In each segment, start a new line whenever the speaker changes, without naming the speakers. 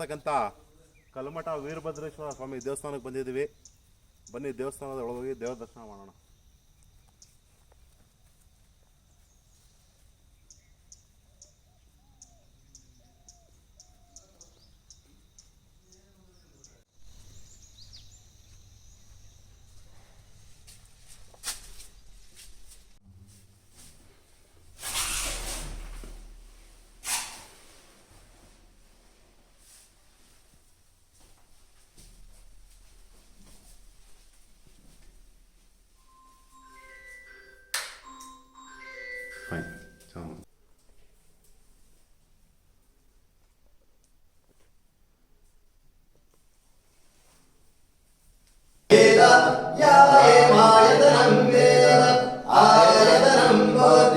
ಇರ್ತಕ್ಕಂಥ ಕಲ್ಮಠ ವೀರಭದ್ರೇಶ್ವರ ಸ್ವಾಮಿ ದೇವಸ್ಥಾನಕ್ಕೆ ಬಂದಿದ್ದೀವಿ. ಬನ್ನಿ ದೇವಸ್ಥಾನದ ಒಳಗೋಗಿ ದೇವ್ರ ದರ್ಶನ ಮಾಡೋಣ.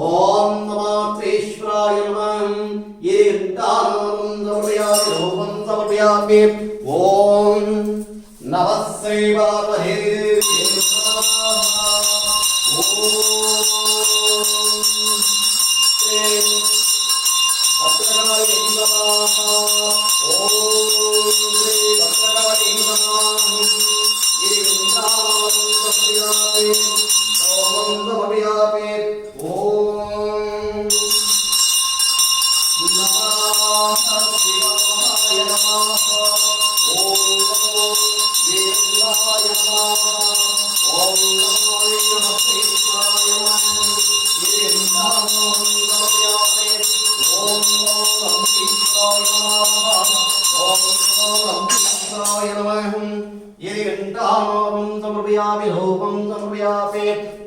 ஓம் நமாத்ரீஸ்வராய நமம் ஏ தானம் தவபயாபி Namaha. Om Namo Namo Namo Namo Namo రూపం సమర్పయామి శ్రీశ్వరాయ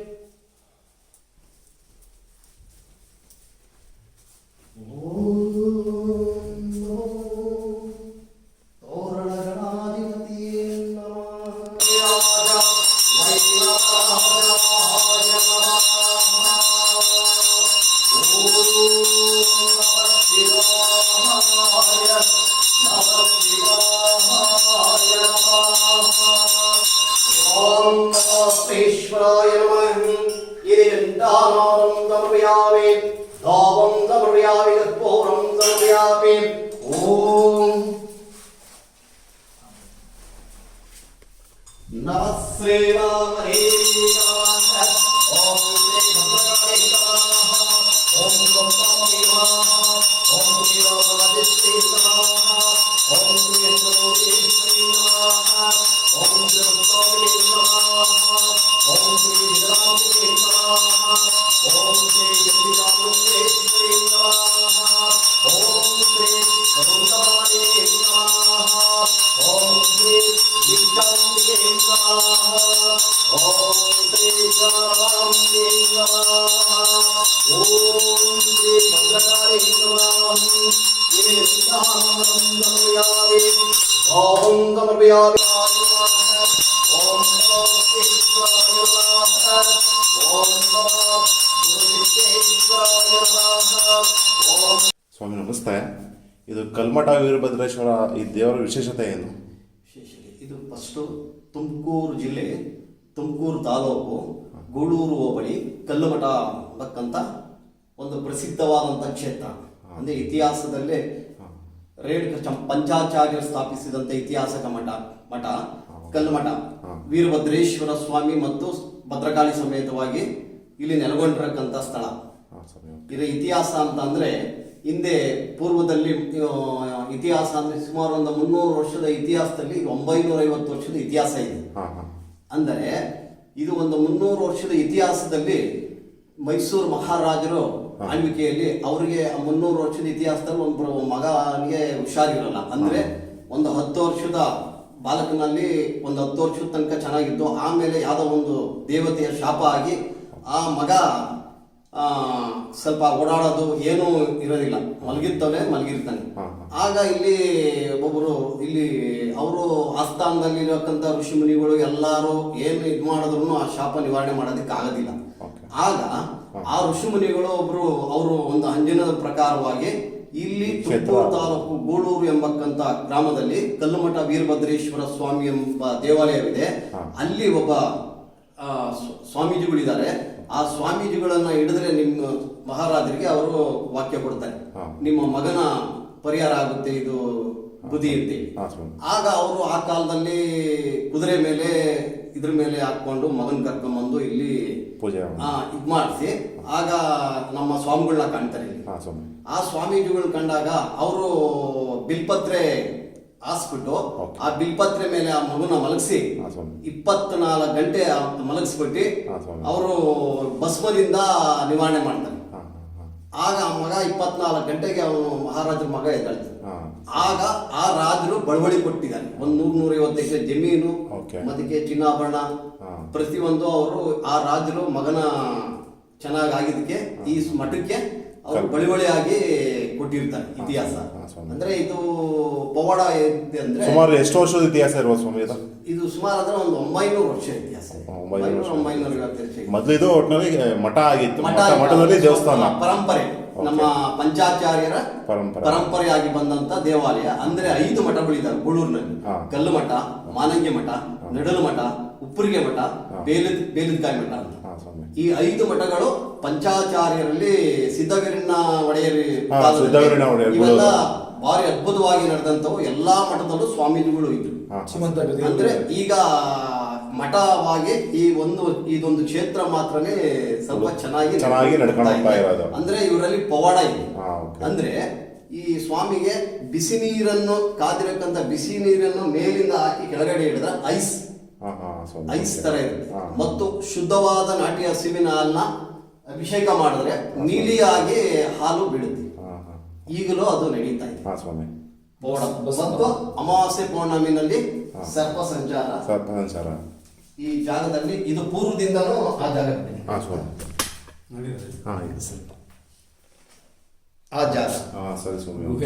ಕಲ್ಮಠ ವೀರಭದ್ರೇಶ್ವರ ಈ ದೇವರ ವಿಶೇಷತೆ ಏನು?
ವಿಶೇಷತೆ ಇದು ಫಸ್ಟು ತುಮಕೂರು ಜಿಲ್ಲೆ ತುಮಕೂರು ತಾಲೂಕು ಗೂಳೂರು ಹೋಬಳಿ ಕಲ್ಲುಮಠ ಅಂತಕ್ಕಂಥ ಒಂದು ಪ್ರಸಿದ್ಧವಾದಂಥ ಕ್ಷೇತ್ರ. ಅಂದರೆ ಇತಿಹಾಸದಲ್ಲೇ ರೇಡ್ ಪಂಚಾಚಾರ್ಯರು ಸ್ಥಾಪಿಸಿದಂಥ ಇತಿಹಾಸಕ ಮಠ ಮಠ ಕಲ್ಲುಮಠ. ವೀರಭದ್ರೇಶ್ವರ ಸ್ವಾಮಿ ಮತ್ತು ಭದ್ರಕಾಳಿ ಸಮೇತವಾಗಿ ಇಲ್ಲಿ ನೆಲೆಗೊಂಡಿರಕ್ಕಂಥ ಸ್ಥಳ. ಇದರ ಇತಿಹಾಸ ಅಂತ ಅಂದ್ರೆ ಹಿಂದೆ ಪೂರ್ವದಲ್ಲಿ ಇತಿಹಾಸ ಅಂದ್ರೆ ಸುಮಾರು ಒಂದು ಮುನ್ನೂರು ವರ್ಷದ ಇತಿಹಾಸದಲ್ಲಿ ಒಂಬೈನೂರ ಐವತ್ತು ವರ್ಷದ ಇತಿಹಾಸ ಇದೆ. ಅಂದರೆ ಇದು ಒಂದು ಮುನ್ನೂರು ವರ್ಷದ ಇತಿಹಾಸದಲ್ಲಿ ಮೈಸೂರು ಮಹಾರಾಜರು ಆಳ್ವಿಕೆಯಲ್ಲಿ ಅವರಿಗೆ ಮುನ್ನೂರು ವರ್ಷದ ಇತಿಹಾಸದಲ್ಲಿ ಒಬ್ಬರು ಮಗನಿಗೆ ಹುಷಾರಿರಲ್ಲ. ಅಂದ್ರೆ ಒಂದು ಹತ್ತು ವರ್ಷದ ಬಾಲಕನಲ್ಲಿ ಒಂದು ಹತ್ತು ವರ್ಷದ ತನಕ ಚೆನ್ನಾಗಿದ್ದು ಆಮೇಲೆ ಯಾವುದೋ ಒಂದು ದೇವತೆಯ ಶಾಪ ಆಗಿ ಆ ಮಗ ಸ್ವಲ್ಪ ಓಡಾಡೋದು ಏನೂ ಇರೋದಿಲ್ಲ. ಮಲಗಿರ್ತವೆ ಮಲಗಿರ್ತಾನೆ. ಆಗ ಇಲ್ಲಿ ಒಬ್ಬೊಬ್ಬರು ಇಲ್ಲಿ ಅವರು ಆಸ್ಥಾನದಲ್ಲಿ ಇರತಕ್ಕಂಥ ಋಷಿ ಮುನಿಗಳು ಎಲ್ಲರೂ ಏನು ಇದು ಮಾಡಿದ್ರು ಆ ಶಾಪ ನಿವಾರಣೆ ಮಾಡೋದಕ್ಕೆ ಆಗೋದಿಲ್ಲ. ಆಗ ಆ ಋಷಿ ಮುನಿಗಳು ಒಬ್ರು ಅವರು ಒಂದು ಅಂಜನದ ಪ್ರಕಾರವಾಗಿ ಇಲ್ಲಿ ಚಿತ್ತೂರು ತಾಲೂಕು ಗೂಳೂರು ಎಂಬಕ್ಕಂತ ಗ್ರಾಮದಲ್ಲಿ ಕಲ್ಲುಮಠ ವೀರಭದ್ರೇಶ್ವರ ಸ್ವಾಮಿ ಎಂಬ ದೇವಾಲಯವಿದೆ. ಅಲ್ಲಿ ಒಬ್ಬ ಸ್ವಾಮೀಜಿಗಳಿದ್ದಾರೆ. ಆ ಸ್ವಾಮೀಜಿಗಳನ್ನ ಹಿಡಿದ್ರೆ ನಿಮ್ಮ ಮಹಾರಾಜರಿಗೆ ಅವರು ವಾಕ್ಯ ಕೊಡ್ತಾರೆ. ನಿಮ್ಮ ಮಗನ ಪರಿಹಾರ ಆಗುತ್ತೆ ಇದು ಬುದ್ಧಿ ಅಂತೇಳಿ. ಆಗ ಅವರು ಆ ಕಾಲದಲ್ಲಿ ಕುದುರೆ ಮೇಲೆ ಇದ್ರ ಮೇಲೆ ಹಾಕೊಂಡು ಮಗನ್ ಕರ್ಕೊಂಬಂದು ಇಲ್ಲಿ
ಪೂಜೆ
ಆ, ಇದ್ ಮಾಡಿಸಿ ಆಗ ನಮ್ಮ ಸ್ವಾಮಿಗಳನ್ನ ಕಾಣ್ತಾರೆ ಆ ಸ್ವಾಮೀಜಿಗಳು ಕಂಡಾಗ ಅವರು ಬಿಲ್ಪತ್ರೆ ಹಾಸ್ಬಿಟ್ಟು. ಆ ಬಿಲ್ಪತ್ರೆ ಮೇಲೆ ಆ ಮಗುನ ಮಲಗಿಸಿ ಇಪ್ಪತ್ನಾಲ್ಕು ಗಂಟೆ ಮಲಗಿಸ್ಬಿಟ್ಟು ಅವರು ಭಸ್ಮದಿಂದ ನಿವಾರಣೆ ಮಾಡ್ತಾರೆ. ಆಗ ಆ ಮಗ ಇಪ್ಪತ್ನಾಲ್ಕು ಗಂಟೆಗೆ ಅವನು ಮಹಾರಾಜರ ಮಗ ಎದ್ದಾಳ್ತಾನೆ ಆಗ ಆ ರಾಜರು ಬಳುವಳಿ ಕೊಟ್ಟಿದ್ದಾರೆ. ಒಂದ್ ನೂರ್ ನೂರ ಐವತ್ತು ಎಕರೆ ಜಮೀನು ಮದಕ್ಕೆ ಚಿನ್ನಾಭರಣ. ಪ್ರತಿಯೊಂದು ಅವರು ಆ ರಾಜರು ಮಗನ ಚೆನ್ನಾಗಿ ಆಗಿದ್ದಕ್ಕೆ ಈ ಮಠಕ್ಕೆ ಅವರು ಬಳಿವಳಿಯಾಗಿ ಕೊಟ್ಟಿರ್ತಾರೆ ಇತಿಹಾಸ. ಅಂದ್ರೆ ಇದು ಪವಾಡ ಅಂದ್ರೆ
ಸುಮಾರು ಎಷ್ಟು ವರ್ಷದ ಇತಿಹಾಸ ಇರುವ ಸ್ವಾಮಿ ಇದು?
ಇದು ಸುಮಾರು ಅಂದ್ರೆ ಒಂದು ಒಂಬೈನೂರು ವರ್ಷ ಇತಿಹಾಸ.
ಮೊದಲು ಇದು ಒಟ್ಟಿನಲ್ಲಿ ಮಠ ಆಗಿತ್ತು.
ಮಠ
ಮಠ ಮಠದಲ್ಲಿ ದೇವಸ್ಥಾನ.
ಪರಂಪರೆ. ನಮ್ಮ ಪಂಚಾಚಾರ್ಯರ
ಪರಂಪರೆ.
ಪರಂಪರೆಯಾಗಿ ಬಂದಂತ ದೇವಾಲಯ. ಅಂದ್ರೆ ಐದು ಮಠಗಳಿದ್ದಾವೆ ಗೂಳೂರಿನಲ್ಲಿ. ಕಲ್ಲು ಮಠ ಮಾನಂಗಿ ಮಠ ನಡಲು ಮಠ ಉಪ್ಪುರಿಗೆ ಮಠ ಬೇಲದ ಬೇಲದಕಾಯಿ ಮಠ ಅಂತ. ಈ ಐದು ಮಠಗಳು ಪಂಚಾಚಾರ್ಯರಲ್ಲಿ ಸಿದ್ಧಗಿರಿನ ಒಡೆಯರಿ ಇವೆಲ್ಲ ಭಾರಿ ಅದ್ಭುತವಾಗಿ ನಡೆದಂತವು ಎಲ್ಲಾ ಮಠದಲ್ಲೂ ಸ್ವಾಮೀಜಿಗಳು ಇದ್ರು. ಅಂದ್ರೆ ಈಗ ಮಠವಾಗಿ ಈ ಒಂದು ಇದೊಂದು ಕ್ಷೇತ್ರ ಮಾತ್ರನೇ ಸ್ವಲ್ಪ ಚೆನ್ನಾಗಿ
ಚೆನ್ನಾಗಿ ನಡ್ಕೊಂಡು ಹೋಗ್ತಾ ಇರೋದು.
ಅಂದ್ರೆ ಇವರಲ್ಲಿ ಪವಾಡ ಇದೆ. ಅಂದ್ರೆ ಈ ಸ್ವಾಮಿಗೆ ಬಿಸಿ ನೀರನ್ನು ಕಾದಿರಕ್ಕಂತ ಬಿಸಿ ನೀರನ್ನು ಮೇಲಿಂದ ಹಾಕಿ ಕೆಳಗಡೆ ಹಿಡಿದ್ರೆ ಐಸ್. ಐಸ್ ತರ ಇರುತ್ತೆ ಮತ್ತು ಶುದ್ಧವಾದ ನಾಟಿ ಹಸುವಿನ ಹಾಲನ್ನ ಅಭಿಷೇಕ ಮಾಡಿದ್ರೆ ನೀಲಿಯಾಗಿ ಹಾಲು
ಹಾ
ಈಗಲೂ ಅದು ನಡೀತಾ ಇದೆ. ಮತ್ತು ಅಮಾವಾಸ್ಯೆ ಪೌರ್ಣಮಿನಲ್ಲಿ ಸರ್ಪ ಸಂಚಾರ.
ಸರ್ಪ ಸಂಚಾರ
ಈ ಜಾಗದಲ್ಲಿ ಇದು ಪೂರ್ವದಿಂದಲೂ ಆ ಜಾಗ
ಹಾ ಸ್ವಾಮಿ ಹಾ ಇದೆ ಸರ್
ಆ ಜಾಗ.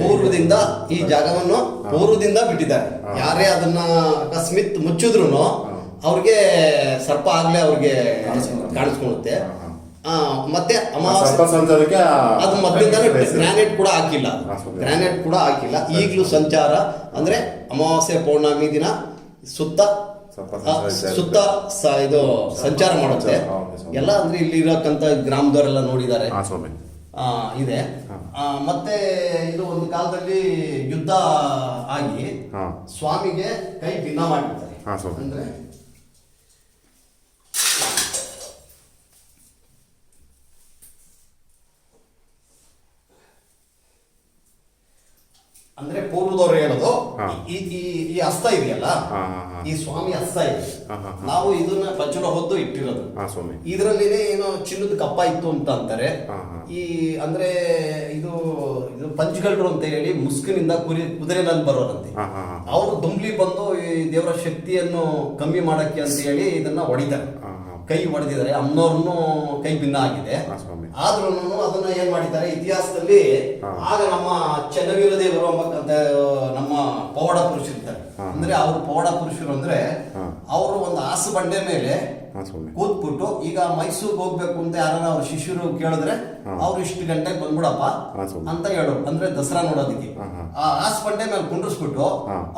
ಪೂರ್ವದಿಂದ ಈ ಜಾಗವನ್ನು ಪೂರ್ವದಿಂದ ಬಿಟ್ಟಿದ್ದಾರೆ. ಯಾರೇ ಅದನ್ನ ಅಕಸ್ಮಿತ್ ಮುಚ್ಚಿದ್ರು ಅವ್ರಿಗೆ ಸರ್ಪ ಆಗ್ಲೇ ಅವ್ರಿಗೆ. ಆ, ಮತ್ತೆ ಅದು ಮೊದಲಿಂದಾನೇ ಗ್ರಾನೈಟ್ ಕೂಡ ಹಾಕಿಲ್ಲ. ಗ್ರಾನೈಟ್ ಕೂಡ ಹಾಕಿಲ್ಲ. ಈಗಲೂ ಸಂಚಾರ ಅಂದ್ರೆ ಅಮಾವಾಸ್ಯ ಪೌರ್ಣಮಿ ದಿನ ಸುತ್ತ ಸುತ್ತ ಸ- ಇದು ಸಂಚಾರ ಮಾಡುತ್ತೆ. ಎಲ್ಲ ಅಂದ್ರೆ ಇಲ್ಲಿ ಇರಕ್ಕಂತ ಗ್ರಾಮದವರೆಲ್ಲ ನೋಡಿದ್ದಾರೆ. ಇದೆ. ಮತ್ತೆ ಇದು ಒಂದು ಕಾಲದಲ್ಲಿ ಯುದ್ಧ ಆಗಿ ಸ್ವಾಮಿಗೆ ಕೈ ಭಿನ್ನ ಮಾಡಿರ್ತಾರೆ. ಅಂದ್ರೆ ಅಂದ್ರೆ ಪೂರ್ವದವ್ರು ಹೇಳೋದು ಈ ಈ- ಹಸ್ತ ಇದೆಯಲ್ಲ. ಈ ಸ್ವಾಮಿ ಹಸ್ತ ಇದೆ. ನಾವು ಇದನ್ನ ಪಂಚರ ಹೊದ್ದು ಇಟ್ಟಿರೋದು.
ಇದರಲ್ಲಿ ಸ್ವಾಮಿ.
ಇದರಲ್ಲಿನೇ ಏನೋ ಚಿನ್ನದ ಕಪ್ಪ ಇತ್ತು ಅಂತ ಅಂತಾರೆ. ಈ ಅಂದ್ರೆ ಇದು ಇದು ಪಂಚಗಲ್ರು ಅಂತ ಹೇಳಿ ಮುಸ್ಕಿನಿಂದ ಕುರಿ ಕುದುರೆನಲ್ಲಿ ಬರೋರಂತೆ ಅವರು ದುಂಬ್ಲಿ ಬಂದು ಈ ದೇವರ ಶಕ್ತಿಯನ್ನು ಕಮ್ಮಿ ಮಾಡಕ್ಕೆ ಅಂತ ಹೇಳಿ ಇದನ್ನ ಹೊಡಿತಾರೆ. ಕೈ ಹೊಡೆದಿದ್ದಾರೆ. ಅಮ್ಮನವ್ರನ್ನು ಕೈ ಭಿನ್ನ ಆಗಿದೆ. ಆದ್ರೂ ಅದನ್ನ ಏನ್ ಮಾಡಿದ್ದಾರೆ? ಇತಿಹಾಸದಲ್ಲಿ ಆಗ ನಮ್ಮ ಚೆನ್ನವೀರ ದೇವರು ಅಂತ ನಮ್ಮ ಪವಾಡ ಪುರುಷರು ಇರ್ತಾರೆ. ಅಂದ್ರೆ ಅವ್ರು ಪವಾಡ ಪುರುಷರು ಅಂದ್ರೆ. ಅವರು ಒಂದು ಹಾಸು ಬಂಡೆ ಮೇಲೆ ಕೂತ್ಬಿಟ್ಟು ಈಗ ಮೈಸೂರಿಗೆ ಹೋಗ್ಬೇಕು ಅಂತ ಯಾರನ್ನ ಅವ್ರ ಶಿಷ್ಯರು ಕೇಳಿದ್ರೆ. ಅವ್ರು ಇಷ್ಟು ಗಂಟೆಗೆ ಬಂದ್ಬಿಡಪ್ಪ ಅಂತ ಹೇಳು. ಅಂದ್ರೆ ದಸರಾ ನೋಡೋದಕ್ಕೆ. ಆ ಹಾಸು ಬಂಡೆ ಮೇಲೆ ಕುಂಡ್ರಿಸ್ಬಿಟ್ಟು.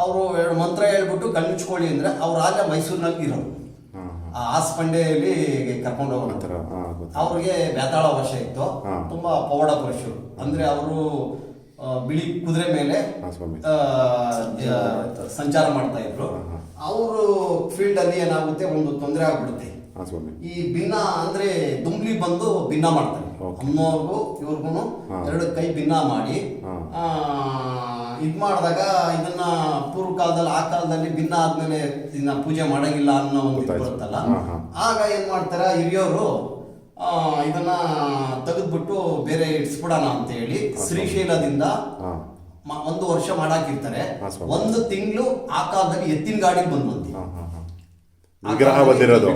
ಅವರು ಎರಡು ಮಂತ್ರ ಹೇಳ್ಬಿಟ್ಟು ಕಣ್ಮುಚ್ಕೊಳ್ಳಿ ಅಂದ್ರೆ ಅವ್ರ ರಾಜ ಮೈಸೂರಿನಲ್ಲಿ ಇರೋರು.
ಹಾ ಹಾ
ಆ ಹಾಸ್ಪಂಡೆಯಲ್ಲಿ ಕರ್ಕೊಂಡು
ಹೋಗೋಣ
ಅವ್ರಿಗೆ ಬೇತಾಳ ವಶ ಇತ್ತು. ತುಂಬಾ ಪವಾಡ ಪುರುಷರು. ಅಂದ್ರೆ ಅವರು ಬಿಳಿ ಕುದುರೆ ಮೇಲೆ ಸಂಚಾರ ಮಾಡ್ತಾ ಇದ್ರು. ಅವರು ಫೀಲ್ಡ್ ಅಲ್ಲಿ ಏನಾಗುತ್ತೆ ಒಂದು ತೊಂದರೆ ಆಗ್ಬಿಡುತ್ತೆ. ಈ ಭಿನ್ನ ಅಂದ್ರೆ ದುಂಬ್ಲಿ ಬಂದು ಭಿನ್ನ ಮಾಡ್ತಾರೆ. ಅಮ್ಮವ್ರಿಗೂ ಇವ್ರಿಗೂ ಎರಡು ಕೈ ಭಿನ್ನ ಮಾಡಿ ಆ, ಇದ್ ಮಾಡಿದಾಗ ಇದನ್ನ ಪೂರ್ವ ಕಾಲದಲ್ಲಿ ಆ ಕಾಲದಲ್ಲಿ ಭಿನ್ನ ಆದ್ಮೇಲೆ ಇದನ್ನ ಪೂಜೆ ಮಾಡಂಗಿಲ್ಲ ಅನ್ನೋ ಒಂದು ಬರುತ್ತಲ್ಲ. ಆಗ ಏನ್ ಮಾಡ್ತಾರ ಹಿರಿಯವರು ಇದನ್ನ ತೆಗೆದ್ಬಿಟ್ಟು ಬೇರೆ ಇಡ್ಸ್ಬಿಡೋಣ ಅಂತ ಹೇಳಿ ಶ್ರೀಶೈಲದಿಂದ ಒಂದು ವರ್ಷ ಮಾಡಾಕಿರ್ತಾರೆ. ಒಂದು ತಿಂಗಳು ಆ ಕಾಲದಲ್ಲಿ ಎತ್ತಿನ ಗಾಡಿ ಬಂದ್ಬಂತಿ
ಹಾಂ ಹಾಂ ಹಾಂ. ವಿಗ್ರಹ ಬಂದಿರೋದು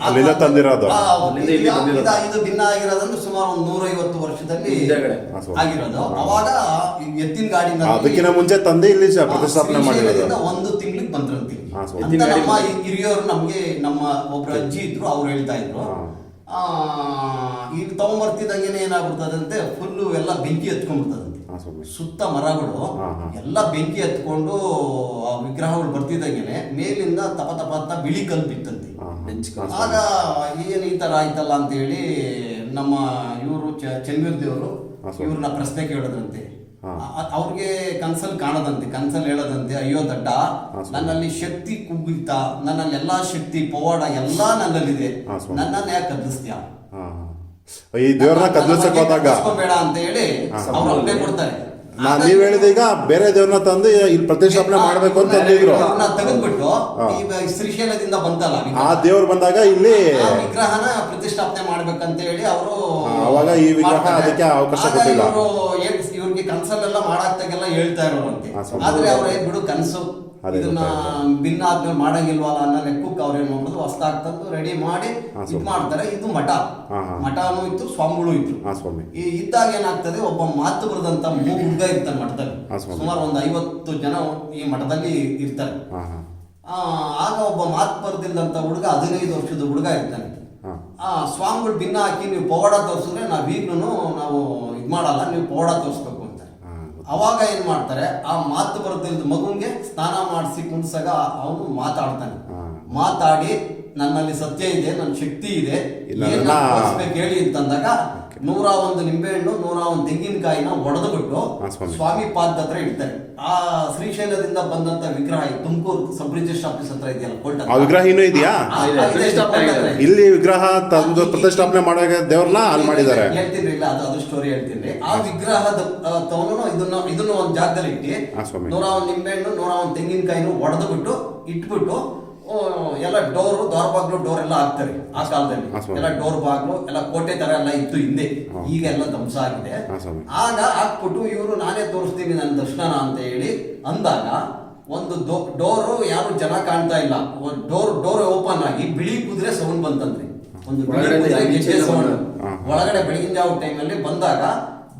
ಅಲ್ಲಿಂದ ತಂದಿರೋದು.
ಇದು-
ಬಂದಿರೋದು.
ಇದು- ಇದು ಭಿನ್ನ ಆಗಿರೋದಂದ್ರೆ ಸುಮಾರು ಒಂದು ನೂರೈವತ್ತು ವರ್ಷದಲ್ಲಿ. ಆಗಿರೋದು. ಅವಾಗ ಎತ್ತಿನ ಗಾಡಿ
ಅದಕ್ಕಿಂತ ಮುಂಚೆ ತಂದೆ ಇಲ್ಲಿ ಪ್ರತಿಷ್ಠಾಪನೆ ಮಾಡಿರೋದು.
ಒಂದು ತಿಂಗಳಿಗೆ ಬಂದ್ರಂತಿ. ನಮ್ಮ ಈ ಹಿರಿಯರು ನಮ್ಗೆ ನಮ್ಮ ಒಬ್ರು ಅಜ್ಜಿ ಇದ್ರು ಅವ್ರು ಹೇಳ್ತಾ ಇದ್ರು. ಆ ಈಗ ತಗೊಂಡ್ಬರ್ತಿದ್ದಂಗೆ ಏನಾಗ್ಬಿಡ್ತದಂತೆ ಫುಲ್ಲು ಎಲ್ಲ ಬೆಂಕಿ ಹತ್ಕೊಂಡ್ಬಿಡ್ತದಂತೆ
ಹಾಂ ಸ್ವಾಮಿ
ಸುತ್ತ ಮರಗಳು. ಎಲ್ಲ ಬೆಂಕಿ ಹತ್ಕೊಂಡು ಆ ವಿಗ್ರಹಗಳು ಬರ್ತಿದ್ದಂಗೆನೆ ಮೇಲಿಂದ ತಪ ತಪ ಅಂತ ಬಿಳಿ ಕಲ್ ಬಿತ್ತಂತೆ. ಆಗ ಏನ್ ಈ ತರ ಆಯ್ತಲ್ಲ ಅಂತ ಹೇಳಿ ನಮ್ಮ ಇವರು ಚೆನ್ವೀರ್ ದೇವರು ಇವ್ರನ್ನ ಪ್ರಶ್ನೆ ಕೇಳೋದಂತೆ ಅವ್ರಿಗೆ ಕನ್ಸಲ್ ಕಾಣದಂತೆ ಕನ್ಸಲ್ ಹೇಳದಂತೆ ಅಯ್ಯೋ ದಡ್ಡ ನನ್ನಲ್ಲಿ ಶಕ್ತಿ ಕುಗ್ಗಿತ ನನ್ನಲ್ಲಿ ಎಲ್ಲಾ ಶಕ್ತಿ ಪವಾಡ ಎಲ್ಲಾ ನನ್ನಲ್ಲಿದೆ. ನನ್ನನ್ನ ಯಾಕೆ
ಕದ್ದಿಸ್ತೀಯ ಈ ದೇವ್ರನ್ನ ಕದಲಿಸಕ್ ಹೋದಾಗ
ಬೇಡ ಅಂತ ಹೇಳಿ ಅವ್ರು ಕೊಡ್ತಾರೆ
ನೀವ್ ಹೇಳಿದ ಈಗ ಬೇರೆ ದೇವ್ರನ್ನ ತಂದು ಇಲ್ಲಿ ಪ್ರತಿಷ್ಠಾಪನೆ ಮಾಡ್ಬೇಕು ಅಂತ ಅಂದಿದ್ರು
ಅವ್ರನ್ನ ತೆಗೆದ್ಬಿಟ್ಟು
ಹಾ.
ಈ ಶ್ರೀಶೈಲದಿಂದ ಬಂತಲ್ಲ
ಆ. ದೇವ್ರು ಬಂದಾಗ ಇಲ್ಲಿ
ಆ ವಿಗ್ರಹನ ಪ್ರತಿಷ್ಠಾಪನೆ ಮಾಡ್ಬೇಕಂತ ಹೇಳಿ ಅವರು
ಅವಾಗ ಈ ವಿಗ್ರಹ ಅದಕ್ಕೆ ಅವಕಾಶ ಕೊಟ್ಟಿಲ್ಲ.
ಇವ್ರಿಗೆ ಕನ್ಸಲ್ಲೆಲ್ಲ ಮಾಡಾಕ್ತಾಗೆಲ್ಲ ಹೇಳ್ತಾ ಇರೋರಂತೆ. ಆದ್ರೆ ಅವ್ರ ಬಿಡು ಕನ್ಸು ಇದನ್ನ. ಭಿನ್ನ ಆದ್ಮೇಲೆ ಮಾಡಂಗಿಲ್ವಲ್ಲ ಅನ್ನೋ ಲೆಕ್ಕಕ್ಕೆ ಅವ್ರೇನ್ ಮಾಡೋದು ಹೊಸ್ದಾಗ್ ತಂದು ರೆಡಿ ಮಾಡಿ ಇದು ಮಾಡ್ತಾರೆ. ಇದು ಮಠ. ಮಠನೂ ಇತ್ತು ಸ್ವಾಮಿಗಳು ಇತ್ತು
ಸ್ವಾಮಿ.
ಈ ಇದ್ದಾಗ ಏನಾಗ್ತದೆ ಒಬ್ಬ ಮಾತು ಬರೆದಂತ ಮೂ ಹುಡುಗ ಇರ್ತಾನೆ ಮಠದಲ್ಲಿ. ಸುಮಾರು ಒಂದು ಐವತ್ತು ಜನ ಈ ಮಠದಲ್ಲಿ ಇರ್ತಾರೆ. ಆಗ ಒಬ್ಬ ಮಾತು ಬರೆದಿಲ್ಲಂತ ಹುಡುಗ ಹದಿನೈದು ವರ್ಷದ ಹುಡುಗ ಇರ್ತಾನೆ. ಆ ಸ್ವಾಮಿಗಳು ಭಿನ್ನ ಹಾಕಿ ನೀವು ಪವಾಡ ತೋರಿಸಿದ್ರೆ ನಾವು ಈಗ್ಲೂ ನಾವು ಇದು ಮಾಡಲ್ಲ ನೀವು ಪವಾಡ ತೋರಿಸ್ಬೇಕು. ಅವಾಗ ಏನ್ ಮಾಡ್ತಾರೆ? ಆ ಮಾತು ಬರ್ದಿಲ್ದ ಮಗುನ್ಗೆ ಸ್ನಾನ ಮಾಡಿಸಿ ಕುಂಡ್ಸಾಗ ಅವನು ಮಾತಾಡ್ತಾನೆ. ಮಾತಾಡಿ ನನ್ನಲ್ಲಿ ಸತ್ಯ ಇದೆ ನನ್ನ ಶಕ್ತಿ ಇದೆ ಹೇಳಿ ಅಂತಂದಾಗ ನೂರ ಒಂದು ನಿಂಬೆಹಣ್ಣು ನೂರ ಒಂದು ತೆಂಗಿನಕಾಯಿನ ಒಡೆದು ಬಿಟ್ಟು
ಸ್ವಾಮಿ.
ಪಾದ ಹತ್ರ ಇಡ್ತಾರೆ ಆ ಶ್ರೀಶೈಲದಿಂದ ಬಂದಂತ ವಿಗ್ರಹ ತುಮಕೂರು ಸಬ್ ರಿಜಿಸ್ಟರ್ ಆಫೀಸ್ ಹತ್ರ ಇದೆಯಲ್ಲ ಕೋರ್ಟ್
ಆ ವಿಗ್ರಹ ಇನ್ನೂ ಇದೆಯಾ. ಇಲ್ಲಿ ವಿಗ್ರಹ ತಂದು ಪ್ರತಿಷ್ಠಾಪನೆ ಮಾಡೋ ದೇವ್ರನ್ನ ಅಲ್ಲಿ ಮಾಡಿದ್ದಾರೆ
ಹೇಳ್ತೀನಿ ಇಲ್ಲ ಅದು ಅದು ಸ್ಟೋರಿ ಹೇಳ್ತೀನಿ ಆ ವಿಗ್ರಹದ ತವನು ಇದನ್ನ ಇದನ್ನ ಒಂದು ಜಾಗದಲ್ಲಿ ಇಟ್ಟು. ನೂರ ಒಂದು ನಿಂಬೆಹಣ್ಣು ನೂರ ಒಂದು ತೆಂಗಿನಕಾಯಿನೂ ಒಡೆದು ಬಿಟ್ಟು ಇಟ್ಬಿಟ್ಟು ಎಲ್ಲ ಡೋರ್ ಡೋರ್ ಬಾಗ್ಲು ಡೋರ್ ಎಲ್ಲ ಹಾಕ್ತಾರೆ ಆ ಕಾಲದಲ್ಲಿ. ಎಲ್ಲ ಡೋರ್ ಬಾಗ್ಲು ಎಲ್ಲ ಕೋಟೆ ತರ ಎಲ್ಲ ಇತ್ತು ಹಿಂದೆ. ಈಗ ಎಲ್ಲ ಧ್ವಂಸ ಆಗಿದೆ. ಆಗ ಹಾಕ್ಬಿಟ್ಟು ಇವರು ನಾನೇ ತೋರಿಸ್ತೀನಿ ನನ್ನ ದರ್ಶನ ಅಂತ ಹೇಳಿ ಅಂದಾಗ ಒಂದು ಡೋರು ಯಾರು ಜನ ಕಾಣ್ತಾ ಇಲ್ಲ. ಡೋರ್ ಡೋರ್ ಓಪನ್ ಆಗಿ ಬಿಳಿ ಕುದುರೆ ಸೌಂಡ್ ಬಂತಂದ್ರೆ ಒಂದು ಬಿಳಿ ಕುದುರೆ. ಒಳಗಡೆ ಬೆಳಗಿನ ಜಾವ ಟೈಮಲ್ಲಿ ಬಂದಾಗ